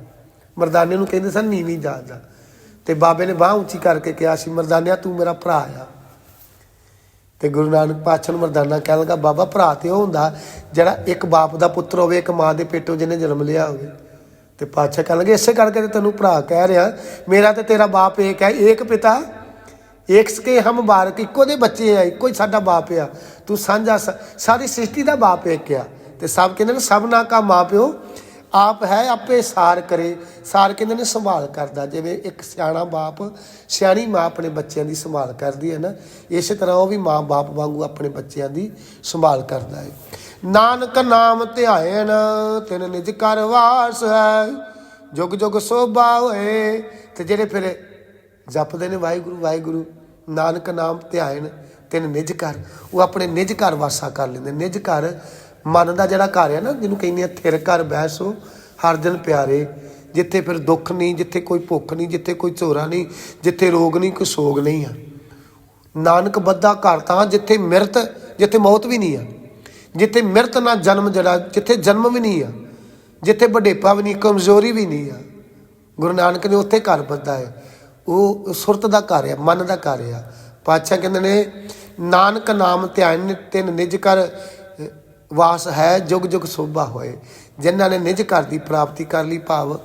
ਮਰਦਾਨੇ ਨੂੰ ਕਹਿੰਦੇ ਸਨ ਨੀਵੀਂ ਜਾਤ ਦਾ। ਤੇ ਬਾਬੇ ਨੇ ਬਾਹ ਉੱਚੀ ਕਰਕੇ ਕਿਹਾ ਸੀ, ਮਰਦਾਨਿਆ ਤੂੰ ਮੇਰਾ ਭਰਾ ਆ। ਤੇ ਗੁਰੂ ਨਾਨਕ ਪਾਤਸ਼ਾਹ ਨੂੰ ਮਰਦਾਨਾ ਕਹਿਣ ਲੱਗਾ, ਬਾਬਾ, ਭਰਾ ਤੇ ਉਹ ਹੁੰਦਾ ਜਿਹੜਾ ਇੱਕ ਬਾਪ ਦਾ ਪੁੱਤਰ ਹੋਵੇ, ਇੱਕ ਮਾਂ ਦੇ ਪੇਟੋਂ ਜਿਹਨੇ ਜਨਮ ਲਿਆ ਹੋਵੇ। ਤੇ ਪਾਤਸ਼ਾਹ ਕਹਿਣ ਲੱਗੇ, ਇਸੇ ਕਰਕੇ ਤੇ ਤੈਨੂੰ ਭਰਾ ਕਹਿ ਰਿਹਾ, ਮੇਰਾ ਤੇ ਤੇਰਾ ਬਾਪ ਏਕ ਹੈ, ਏਕ ਪਿਤਾ। ਏਕ ਸਕੇ ਹਮ ਬਾਰਕ, ਇੱਕੋ ਦੇ ਬੱਚੇ ਆ, ਇੱਕੋ ਹੀ ਸਾਡਾ ਬਾਪ ਆ। ਤੂੰ ਸਾਂਝਾ ਸ- ਸਾਰੀ ਸ੍ਰਿਸ਼ਟੀ ਦਾ ਬਾਪ ਇੱਕ ਆ। ਤੇ ਸਭ ਕਹਿੰਦੇ ਨੇ ਸਭਨਾ ਕਾ ਮਾਪਿਓ ਆਪ ਹੈ ਆਪੇ ਸਾਰ ਕਰੇ। ਸਾਰ ਕਹਿੰਦੇ ਨੇ ਸੰਭਾਲ ਕਰਦਾ। ਜਿਵੇਂ ਇੱਕ ਸਿਆਣਾ ਬਾਪ, ਸਿਆਣੀ ਮਾਂ ਆਪਣੇ ਬੱਚਿਆਂ ਦੀ ਸੰਭਾਲ ਕਰਦੀ ਹੈ ਨਾ, ਇਸੇ ਤਰ੍ਹਾਂ ਉਹ ਵੀ ਮਾਂ ਬਾਪ ਵਾਂਗੂ ਆਪਣੇ ਬੱਚਿਆਂ ਦੀ ਸੰਭਾਲ ਕਰਦਾ ਹੈ। ਨਾਨਕ ਨਾਮ ਧਿਆਇਨ ਤਿਨ ਨਿਜ ਕਰ ਵਾਸ ਹੈ। ਜੁਗ ਜੁਗ ਸੋਭਾ ਹੋਏ। ਤੇ ਜਿਹੜੇ ਫਿਰ ਜਪਦੇ ਨੇ, ਵਾਹਿਗੁਰੂ ਵਾਹਿਗੁਰੂ, ਨਾਨਕ ਨਾਮ ਧਿਆਇਨ ਤਿਨ ਨਿਜ ਘਰ, ਉਹ ਆਪਣੇ ਨਿਜ ਘਰ ਵਾਸਾ ਕਰ ਲੈਂਦੇ। ਨਿਜ ਘਰ ਮਨ ਦਾ ਜਿਹੜਾ ਘਰ ਹੈ ਨਾ, ਜਿਹਨੂੰ ਕਹਿੰਦੇ ਆ ਥਿਰ ਘਰ ਬੈਸੋ ਹਰ ਦਿਨ ਪਿਆਰੇ। ਜਿੱਥੇ ਫਿਰ ਦੁੱਖ ਨਹੀਂ, ਜਿੱਥੇ ਕੋਈ ਭੁੱਖ ਨਹੀਂ, ਜਿੱਥੇ ਕੋਈ ਝੋਰਾ ਨਹੀਂ, ਜਿੱਥੇ ਰੋਗ ਨਹੀਂ, ਕੋਈ ਸੋਗ ਨਹੀਂ ਆ। ਨਾਨਕ ਬੱਧਾ ਘਰ ਤਾਂ ਜਿੱਥੇ ਮਿਰਤ, ਜਿੱਥੇ ਮੌਤ ਵੀ ਨਹੀਂ ਆ। ਜਿੱਥੇ ਮਿਰਤ ਨਾ ਜਨਮ ਜਿਹੜਾ, ਜਿੱਥੇ ਜਨਮ ਵੀ ਨਹੀਂ ਆ। ਜਿੱਥੇ ਵਡੇਪਾ ਵੀ ਨਹੀਂ, ਕਮਜ਼ੋਰੀ ਵੀ ਨਹੀਂ ਆ। ਗੁਰੂ ਨਾਨਕ ਨੇ ਉੱਥੇ ਘਰ ਬੱਧਾ ਹੈ। ਉਹ ਸੁਰਤ ਦਾ ਘਰ ਆ, ਮਨ ਦਾ ਘਰ ਆ। ਪਾਤਸ਼ਾਹ ਕਹਿੰਦੇ ਨੇ, ਨਾਨਕ ਨਾਮ ਧਿਆਨ ਤਿੰਨ ਨਿਜ ਕਰ ਵਾਸ ਹੈ ਜੁਗ ਜੁਗ ਸੋਭਾ ਹੋਏ, ਜਿਨ੍ਹਾਂ ਨੇ ਨਿਜ ਘਰ ਦੀ ਪ੍ਰਾਪਤੀ ਕਰ ਲਈ, ਭਾਵ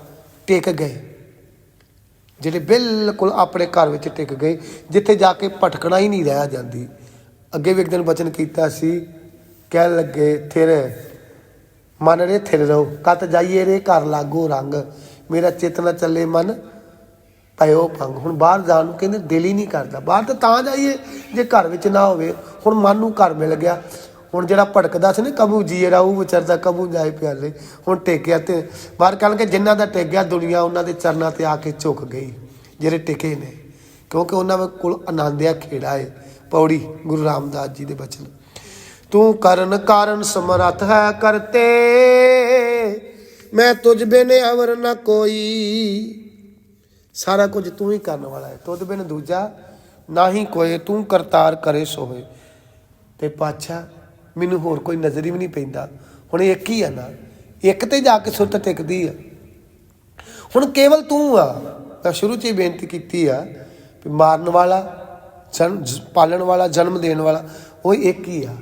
ਟਿਕ ਗਏ। ਜਿਹੜੇ ਬਿਲਕੁਲ ਆਪਣੇ ਘਰ ਵਿੱਚ ਟਿਕ ਗਏ, ਜਿੱਥੇ ਜਾ ਕੇ ਭਟਕਣਾ ਹੀ ਨਹੀਂ ਰਹਿ ਜਾਂਦੀ। ਅੱਗੇ ਵੀ ਇੱਕ ਦਿਨ ਬਚਨ ਕੀਤਾ ਸੀ, ਕਹਿਣ ਲੱਗੇ, ਥਿਰ, ਮਨ ਰੇ ਥਿਰ ਰਹੋ, ਕਤ ਜਾਈਏ ਰੇ ਘਰ ਲਾਗੋ ਰੰਗ, ਮੇਰਾ ਚੇਤਨਾ ਚੱਲੇ ਮਨ ਪਇਓ ਭੰਗ। ਹੁਣ ਬਾਹਰ ਜਾਣ ਨੂੰ ਕਹਿੰਦੇ ਦਿਲ ਹੀ ਨਹੀਂ ਕਰਦਾ। ਬਾਹਰ ਤਾਂ ਤਾਂ ਜਾਈਏ, ਜੇ ਘਰ ਵਿੱਚ ਨਾ ਹੋਵੇ, ਹੁਣ ਮਨ ਨੂੰ ਘਰ ਮਿਲ ਗਿਆ। ਹੁਣ ਜਿਹੜਾ ਭੜਕਦਾ ਸੀ ਨਾ ਕਬੂ ਜੀਏ ਰਾਹੂ ਵਿਚਰਦਾ ਕਬੂ ਜਾਏ ਪਿਆਲੇ, ਹੁਣ ਟੇਕਿਆ ਤੇ ਬਾਹਰ ਕਹਿਣ ਕਿ ਜਿਨ੍ਹਾਂ ਦਾ ਟੇਕਿਆ ਦੁਨੀਆ ਉਹਨਾਂ ਦੇ ਚਰਨਾਂ ਤੇ ਆ ਕੇ ਝੁਕ ਗਈ, ਜਿਹੜੇ ਟਿਕੇ ਨੇ, ਕਿਉਂਕਿ ਉਹਨਾਂ ਕੋਲ ਆਨੰਦਿਆ ਖੇੜਾ ਹੈ ਪੌੜੀ ਗੁਰੂ ਰਾਮਦਾਸ ਜੀ ਦੇ ਬਚਨ। ਤੂੰ ਕਰਨ ਕਾਰਨ ਸਮਰੱਥ ਹੈ ਕਰਤੇ ਮੈਂ ਤੁਝ ਬਿਨ ਅਵਰ ਨਾ ਕੋਈ। ਸਾਰਾ ਕੁਝ ਤੂੰ ਹੀ ਕਰਨ ਵਾਲਾ ਹੈ ਤੁਧ ਬਿਨ ਦੂਜਾ ਨਾ ਹੀ ਕੋਈ, ਤੂੰ ਕਰਤਾਰ ਕਰੇ ਸੋ ਤੇ ਪਾਛਾ ਮੈਨੂੰ ਹੋਰ ਕੋਈ ਨਜ਼ਰ ਹੀ ਵੀ ਨਹੀਂ ਪੈਂਦਾ। ਹੁਣ ਇੱਕ ਹੀ ਆ ਨਾ। ਇੱਕ ਤੇ ਜਾ ਕੇ ਸੁਰਤ ਟਿਕਦੀ ਆ। ਹੁਣ ਕੇਵਲ ਤੂੰ ਆ। ਮੈਂ ਸ਼ੁਰੂ 'ਚ ਹੀ ਬੇਨਤੀ ਕੀਤੀ ਆ ਵੀ ਮਾਰਨ ਵਾਲਾ, ਜਨਮ ਪਾਲਣ ਵਾਲਾ, ਜਨਮ ਦੇਣ ਵਾਲਾ, ਉਹ ਇੱਕ ਹੀ ਆ।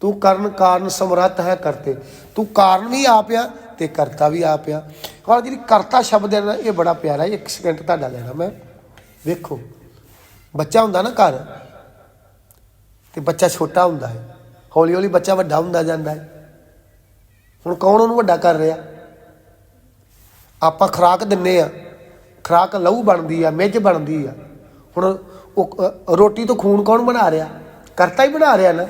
ਤੂੰ ਕਰਨ ਕਾਰਨ ਸਮਰੱਥ ਹੈ ਕਰਤੇ। ਤੂੰ ਕਾਰਨ ਵੀ ਆਪ ਆ ਤੇ ਕਰਤਾ ਵੀ ਆਪ ਆ। ਔਰ ਜਿਹੜੀ ਕਰਤਾ ਸ਼ਬਦ ਹੈ ਨਾ, ਇਹ ਬੜਾ ਪਿਆਰਾ ਹੈ। ਇੱਕ ਸਕਿੰਟ ਤੁਹਾਡਾ ਲੈਣਾ ਮੈਂ। ਵੇਖੋ। ਬੱਚਾ ਹੁੰਦਾ ਨਾ ਘਰ, ਤੇ ਬੱਚਾ ਛੋਟਾ ਹੁੰਦਾ ਹੈ। ਹੌਲੀ ਹੌਲੀ ਬੱਚਾ ਵੱਡਾ ਹੁੰਦਾ ਜਾਂਦਾ ਹੈ। ਹੁਣ ਕੌਣ ਉਹਨੂੰ ਵੱਡਾ ਕਰ ਰਿਹਾ? ਆਪਾਂ ਖੁਰਾਕ ਦਿੰਨੇ ਆ। ਖੁਰਾਕ ਲਹੂ ਬਣਦੀ ਆ ਮਿੱਝ ਬਣਦੀ ਆ। ਹੁਣ ਉਹ ਰੋਟੀ ਤੋਂ ਖੂਨ ਕੌਣ ਬਣਾ ਰਿਹਾ? ਕਰਤਾ ਹੀ ਬਣਾ ਰਿਹਾ ਨਾ।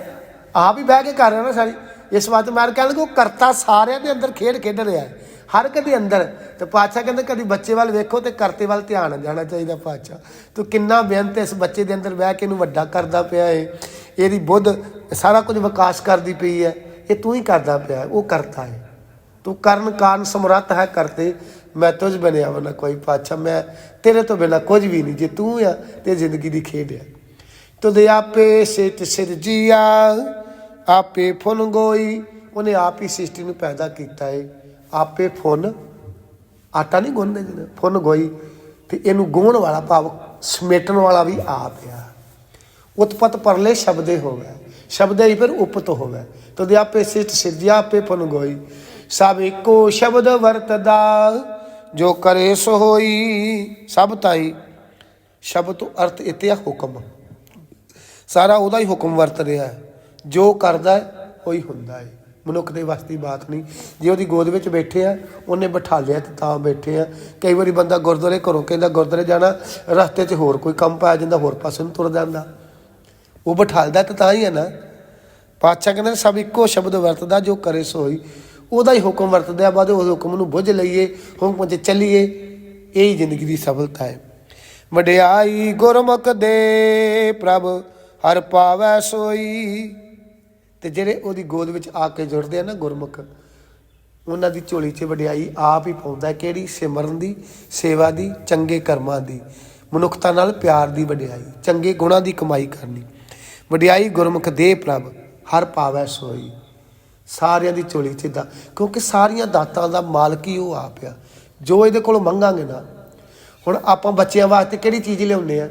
ਆਪ ਹੀ ਬਹਿ ਕੇ ਕਰ ਰਿਹਾ ਨਾ ਸਾਰੀ। ਇਸ ਵਾਤ ਮੈਂ ਕਹਿਣ ਲੱਗਾ ਉਹ ਕਰਤਾ ਸਾਰਿਆਂ ਦੇ ਅੰਦਰ ਖੇਡ ਖੇਡ ਰਿਹਾ ਹੈ। ਹਰ ਕਦੇ ਅੰਦਰ। ਤੇ ਪਾਤਸ਼ਾਹ ਕਹਿੰਦੇ, ਕਦੀ ਬੱਚੇ ਵੱਲ ਵੇਖੋ ਤੇ ਕਰਤੇ ਵੱਲ ਧਿਆਨ ਜਾਣਾ ਚਾਹੀਦਾ ਪਾਤਸ਼ਾਹ। ਤੂੰ ਕਿੰਨਾ ਬੇਅੰਤ ਇਸ ਬੱਚੇ ਦੇ ਅੰਦਰ ਬਹਿ ਕੇ ਇਹਨੂੰ ਵੱਡਾ ਕਰਦਾ ਪਿਆ ਏ। ਇਹਦੀ ਬੁੱਧ ਸਾਰਾ ਕੁਝ ਵਿਕਾਸ ਕਰਦੀ ਪਈ ਹੈ। ਇਹ ਤੂੰ ਹੀ ਕਰਦਾ ਪਿਆ, ਉਹ ਕਰਤਾ ਹੈ। ਤੂੰ ਕਰਨ ਕਾਰਨ ਸਮਰੱਥ ਹੈ ਕਰਤੇ, ਮੈਂ ਤੁਝ ਬਣਿਆ ਵਨਾ ਕੋਈ ਪਾਛਾ, ਮੈਂ ਤੇਰੇ ਤੋਂ ਬਿਨਾ ਕੁਝ ਵੀ ਨਹੀਂ, ਜੇ ਤੂੰ ਆ ਤੇ ਜ਼ਿੰਦਗੀ ਦੀ ਖੇਡ ਆ ਤੁਧ ਆਪੇ ਸਿਟ ਸਿਰਜੀਆ ਆਪੇ ਫੁਨ ਗੋਈ, ਉਹਨੇ ਆਪ ਹੀ ਸ੍ਰਿਸ਼ਟੀ ਨੂੰ ਪੈਦਾ ਕੀਤਾ ਏ। ਆਪੇ ਫੁਨ ਆਟਾ ਨਹੀਂ ਗੁੰਨਦੇ ਜਿਹਨੇ ਫੁਨ ਗੋਈ, ਤੇ ਇਹਨੂੰ ਗੋਣ ਵਾਲਾ ਭਾਵ ਸਮੇਟਣ ਵਾਲਾ ਵੀ ਆਪ ਆ। ਉਤਪਤ ਪਰਲੇ ਸ਼ਬਦੇ ਹੋਵੇ। ਸ਼ਬਦੇ ਹੀ ਫਿਰ ਉਪਤ ਹੋਵੇ। ਤਦ ਆਪੇ ਸਿਟ ਸਿਰਜਿਆ ਆਪੇ ਫਨ ਗੋਈ ਸਭ ਇੱਕੋ ਸ਼ਬਦ ਵਰਤਦਾ, ਜੋ ਕਰੇ ਸੋ ਹੋਈ, ਸਭ ਤਾਈ। ਸ਼ਬਦ ਤੋਂ ਅਰਥ ਇਤੇ ਆ ਹੁਕਮ। ਸਾਰਾ ਉਹਦਾ ਹੀ ਹੁਕਮ ਵਰਤ ਰਿਹਾ ਜੋ ਕਰਦਾ ਹੈ, ਉਹੀ ਹੁੰਦਾ ਹੈ। ਮਨੁੱਖ ਦੇ ਵਾਸਤੇ ਬਾਤ ਨਹੀਂ। ਜੇ ਉਹਦੀ ਗੋਦ ਵਿੱਚ ਬੈਠੇ ਆ, ਉਹਨੇ ਬਿਠਾ ਲਿਆ ਤੇ ਤਾਂ ਬੈਠੇ ਆ। ਕਈ ਵਾਰੀ ਬੰਦਾ ਗੁਰਦੁਆਰੇ ਘਰੋਂ ਕਹਿੰਦਾ, ਗੁਰਦੁਆਰੇ ਜਾਣਾ, ਰਸਤੇ 'ਚ ਹੋਰ ਕੋਈ ਕੰਮ ਪਾ ਜਾਂਦਾ, ਹੋਰ ਪਾਸੇ ਨੂੰ ਤੁਰ ਜਾਂਦਾ। ਉਹ ਬਿਠਾਲਦਾ ਤਾਂ ਤਾਂ ਹੀ ਹੈ ਨਾ। ਪਾਤਸ਼ਾਹ ਕਹਿੰਦੇ ਸਭ ਇੱਕੋ ਸ਼ਬਦ ਵਰਤਦਾ, ਜੋ ਕਰੇ ਸੋਈ ਉਹਦਾ ਹੀ ਹੁਕਮ ਵਰਤਦੇ ਆ ਬਾਅਦ ਉਹ ਹੁਕਮ ਨੂੰ ਬੁੱਝ ਲਈਏ, ਹੁਕਮ 'ਚ ਚੱਲੀਏ। ਇਹੀ ਜ਼ਿੰਦਗੀ ਦੀ ਸਫਲਤਾ ਹੈ। ਵਡਿਆਈ ਗੁਰਮੁਖ ਦੇ ਪ੍ਰਭ, ਹਰ ਪਾਵੈ ਸੋਈ। ਤੇ ਜਿਹੜੇ ਉਹਦੀ ਗੋਦ ਵਿੱਚ ਆ ਕੇ ਜੁੜਦੇ ਆ ਨਾ ਗੁਰਮੁਖ, ਉਹਨਾਂ ਦੀ ਝੋਲੀ 'ਚ ਵਡਿਆਈ ਆਪ ਹੀ ਪਾਉਂਦਾ ਕਿਹੜੀ? ਸਿਮਰਨ ਦੀ, ਸੇਵਾ ਦੀ, ਚੰਗੇ ਕਰਮਾਂ ਦੀ, ਮਨੁੱਖਤਾ ਨਾਲ ਪਿਆਰ ਦੀ ਵਡਿਆਈ, ਚੰਗੇ ਗੁਣਾਂ ਦੀ ਕਮਾਈ ਕਰਨੀ। ਵਡਿਆਈ ਗੁਰਮੁਖ ਦੇ ਪ੍ਰਭ, ਹਰ ਪਾਵੈ ਸੋਈ। ਸਾਰਿਆਂ ਦੀ ਝੋਲੀ 'ਚ ਦਾ ਕਿਉਂਕਿ ਸਾਰੀਆਂ ਦਾਤਾਂ ਦਾ ਮਾਲਕ ਹੀ ਉਹ ਆਪ ਆ। ਜੋ ਇਹਦੇ ਕੋਲੋਂ ਮੰਗਾਂਗੇ ਨਾ, ਹੁਣ ਆਪਾਂ ਬੱਚਿਆਂ ਵਾਸਤੇ ਕਿਹੜੀ ਚੀਜ਼ ਲਿਆਉਂਦੇ ਆ?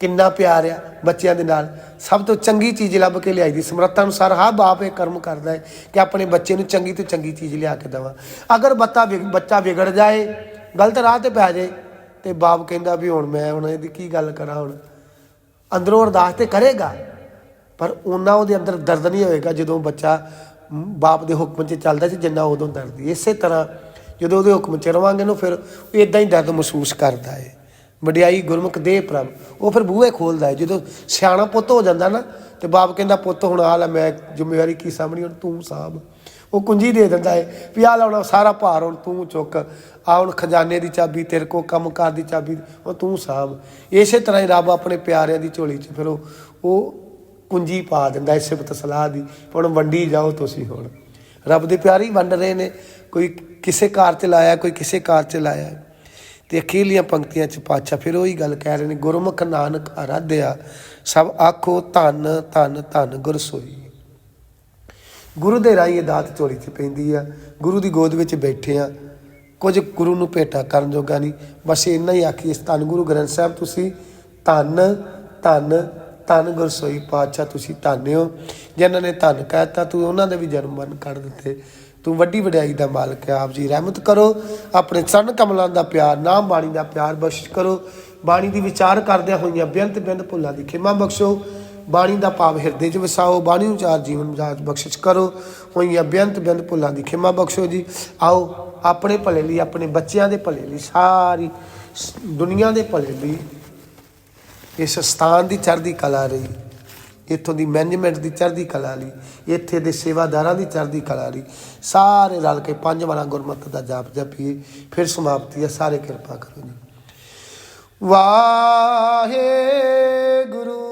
ਕਿੰਨਾ ਪਿਆਰ ਆ ਬੱਚਿਆਂ ਦੇ ਨਾਲ। ਸਭ ਤੋਂ ਚੰਗੀ ਚੀਜ਼ ਲੱਭ ਕੇ ਲਿਆਈ ਦੀ ਸਮਰੱਥਾ ਅਨੁਸਾਰ ਹਰ ਬਾਪ ਇਹ ਕਰਮ ਕਰਦਾ ਹੈ ਕਿ ਆਪਣੇ ਬੱਚੇ ਨੂੰ ਚੰਗੀ ਤੋਂ ਚੰਗੀ ਚੀਜ਼ ਲਿਆ ਕੇ ਦੇਵਾਂ। ਅਗਰ ਬੱਤਾ ਵਿਗ- ਬੱਚਾ ਵਿਗੜ ਜਾਏ, ਗਲਤ ਰਾਹ ਤੇ ਪੈ ਜਾਏ, ਤੇ ਬਾਪ ਕਹਿੰਦਾ ਵੀ ਹੁਣ ਮੈਂ ਹੁਣ ਇਹਦੀ ਕੀ ਗੱਲ ਕਰਾਂ ਹੁਣ? ਅੰਦਰੋਂ ਅਰਦਾਸ ਤੇ ਕਰੇਗਾ, ਪਰ ਉਹਨਾਂ ਉਹਦੇ ਅੰਦਰ ਦਰਦ ਨਹੀਂ ਹੋਏਗਾ ਜਦੋਂ ਬੱਚਾ ਬਾਪ ਦੇ ਹੁਕਮ 'ਚ ਚੱਲਦਾ ਸੀ, ਜਿੰਨਾ ਉਦੋਂ ਦਰਦ ਇਸੇ ਤਰ੍ਹਾਂ ਜਦੋਂ ਉਹਦੇ ਹੁਕਮ 'ਚ ਰਵਾਂਗੇ ਨਾ, ਫਿਰ ਉਹ ਇਦਾਂ ਹੀ ਦਰਦ ਮਹਿਸੂਸ ਕਰਦਾ ਹੈ ਵਡਿਆਈ ਗੁਰਮੁਖ ਦੇ ਪ੍ਰਭ, ਉਹ ਫਿਰ ਬੂਹੇ ਖੋਲਦਾ ਹੈ ਜਦੋਂ ਸਿਆਣਾ ਪੁੱਤ ਹੋ ਜਾਂਦਾ ਨਾ, ਤੇ ਬਾਪ ਕਹਿੰਦਾ, ਪੁੱਤ, ਹੁਣ ਆ ਲੈ, ਮੈਂ ਜ਼ਿੰਮੇਵਾਰੀ ਕੀ ਸਾਹਮਣੀ ਹੁਣ ਤੂੰ ਸਾਂਭ। ਉਹ ਕੁੰਜੀ ਦੇ ਦਿੰਦਾ ਹੈ ਵੀ ਆ ਲਾਉਣਾ ਹੁਣ ਸਾਰਾ ਭਾਰ ਹੁਣ ਤੂੰ ਚੁੱਕ। ਆ ਹੁਣ ਖਜ਼ਾਨੇ ਦੀ ਚਾਬੀ, ਤੇਰੇ ਕੋ ਕੰਮਕਾਰ ਦੀ ਚਾਬੀ, ਉਹ ਤੂੰ ਸਾਂਭ। ਇਸੇ ਤਰ੍ਹਾਂ ਹੀ ਰੱਬ ਆਪਣੇ ਪਿਆਰਿਆਂ ਦੀ ਝੋਲੀ 'ਚ ਫਿਰ ਉਹ ਕੁੰਜੀ ਪਾ ਦਿੰਦਾ ਹੈ ਸਿਫਤ ਸਲਾਹ ਦੀ ਹੁਣ ਵੰਡੀ ਜਾਓ ਤੁਸੀਂ ਹੁਣ। ਰੱਬ ਦੇ ਪਿਆਰੇ ਹੀ ਵੰਡ ਰਹੇ ਨੇ, ਕੋਈ ਕਿਸੇ ਕਾਰ 'ਚ ਲਾਇਆ, ਕੋਈ ਕਿਸੇ ਕਾਰ ਚ ਲਾਇਆ। ਤੇ ਅਖੀਰਲੀਆਂ ਪੰਕਤੀਆਂ ਚ ਪਾਤਸ਼ਾਹ ਫਿਰ ਉਹੀ ਗੱਲ ਕਹਿ ਰਹੇ ਨੇ, ਗੁਰਮੁਖ ਨਾਨਕ ਆਰਾਧਿਆ, ਸਭ ਆਖੋ ਧੰਨ ਧੰਨ ਧੰਨ ਗੁਰ ਸੋਈ। ਗੁਰੂ ਦੇ ਰਾਹੀਂ ਇਹ ਦਾਤ ਝੋਲੀ 'ਚ ਪੈਂਦੀ ਆ, ਗੁਰੂ ਦੀ ਗੋਦ ਵਿੱਚ ਬੈਠੇ ਆ ਕੁਝ ਗੁਰੂ ਨੂੰ ਭੇਟਾ ਕਰਨ ਜੋਗਾ ਨਹੀਂ। ਬਸ ਇੰਨਾ ਹੀ ਆਖੀ ਧੰਨ ਗੁਰੂ ਗ੍ਰੰਥ ਸਾਹਿਬ ਤੁਸੀਂ ਧੰਨ ਧੰਨ ਧੰਨ ਗੁਰਸੋਈ ਪਾਤਸ਼ਾਹ ਤੁਸੀਂ ਧੰਨ ਹੋ ਜਿਨ੍ਹਾਂ ਨੇ ਧੰਨ ਕਹਿਤਾ, ਤੂੰ ਉਹਨਾਂ ਦੇ ਵੀ ਜਨਮ ਮਨ ਕਰ ਦਿੱਤੇ। ਤੂੰ ਵੱਡੀ ਵਡਿਆਈ ਦਾ ਮਾਲਕ ਹੈ, ਆਪ ਜੀ ਰਹਿਮਤ ਕਰੋ। ਆਪਣੇ ਚਰਨ ਕਮਲਾਂ ਦਾ ਪਿਆਰ, ਨਾਮ ਬਾਣੀ ਦਾ ਪਿਆਰ ਬਖਸ਼ ਕਰੋ। ਬਾਣੀ ਦੀ ਵਿਚਾਰ ਕਰਦਿਆਂ ਹੋਈਆਂ ਬੇਅੰਤ ਬੇਅੰਤ ਭੁੱਲਾਂ ਦੀ ਖਿਮਾ ਬਖਸ਼ੋ। ਬਾਣੀ ਦਾ ਭਾਵ ਹਿਰਦੇ 'ਚ ਵਸਾਓ, ਬਾਣੀ ਨੂੰ ਚਾਰ ਜੀਵਨ ਜਾਚ ਬਖਸ਼ਿਸ਼ ਕਰੋ। ਹੋਈਆਂ ਬੇਅੰਤ ਬੇਅੰਤ ਭੁੱਲਾਂ ਦੀ ਖਿਮਾ ਬਖਸ਼ੋ ਜੀ। ਆਓ, ਆਪਣੇ ਭਲੇ ਲਈ, ਆਪਣੇ ਬੱਚਿਆਂ ਦੇ ਭਲੇ ਲਈ, ਸਾਰੀ ਸ- ਦੁਨੀਆ ਦੇ ਭਲੇ ਲਈ ਇਸ ਸਥਾਨ ਦੀ ਚੜ੍ਹਦੀ ਕਲਾ ਰਹੀ। ਇੱਥੋਂ ਦੀ ਮੈਨੇਜਮੈਂਟ ਦੀ ਚੜ੍ਹਦੀ ਕਲਾ ਲਈ, ਇੱਥੇ ਦੇ ਸੇਵਾਦਾਰਾਂ ਦੀ ਚੜ੍ਹਦੀ ਕਲਾ ਲਈ। ਸਾਰੇ ਰਲ ਕੇ ਪੰਜ ਵਾਰਾਂ ਗੁਰਮਤਿ ਦਾ ਜਾਪ ਜਪੀਏ, ਫਿਰ ਸਮਾਪਤੀ ਹੈ, ਸਾਰੇ ਕਿਰਪਾ ਕਰੋ ਜੀ। ਵਾਹਿਗੁਰੂ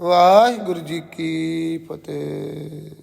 ਵਾਹਿਗੁਰੂ ਜੀ ਕੀ ਫਤਿਹ।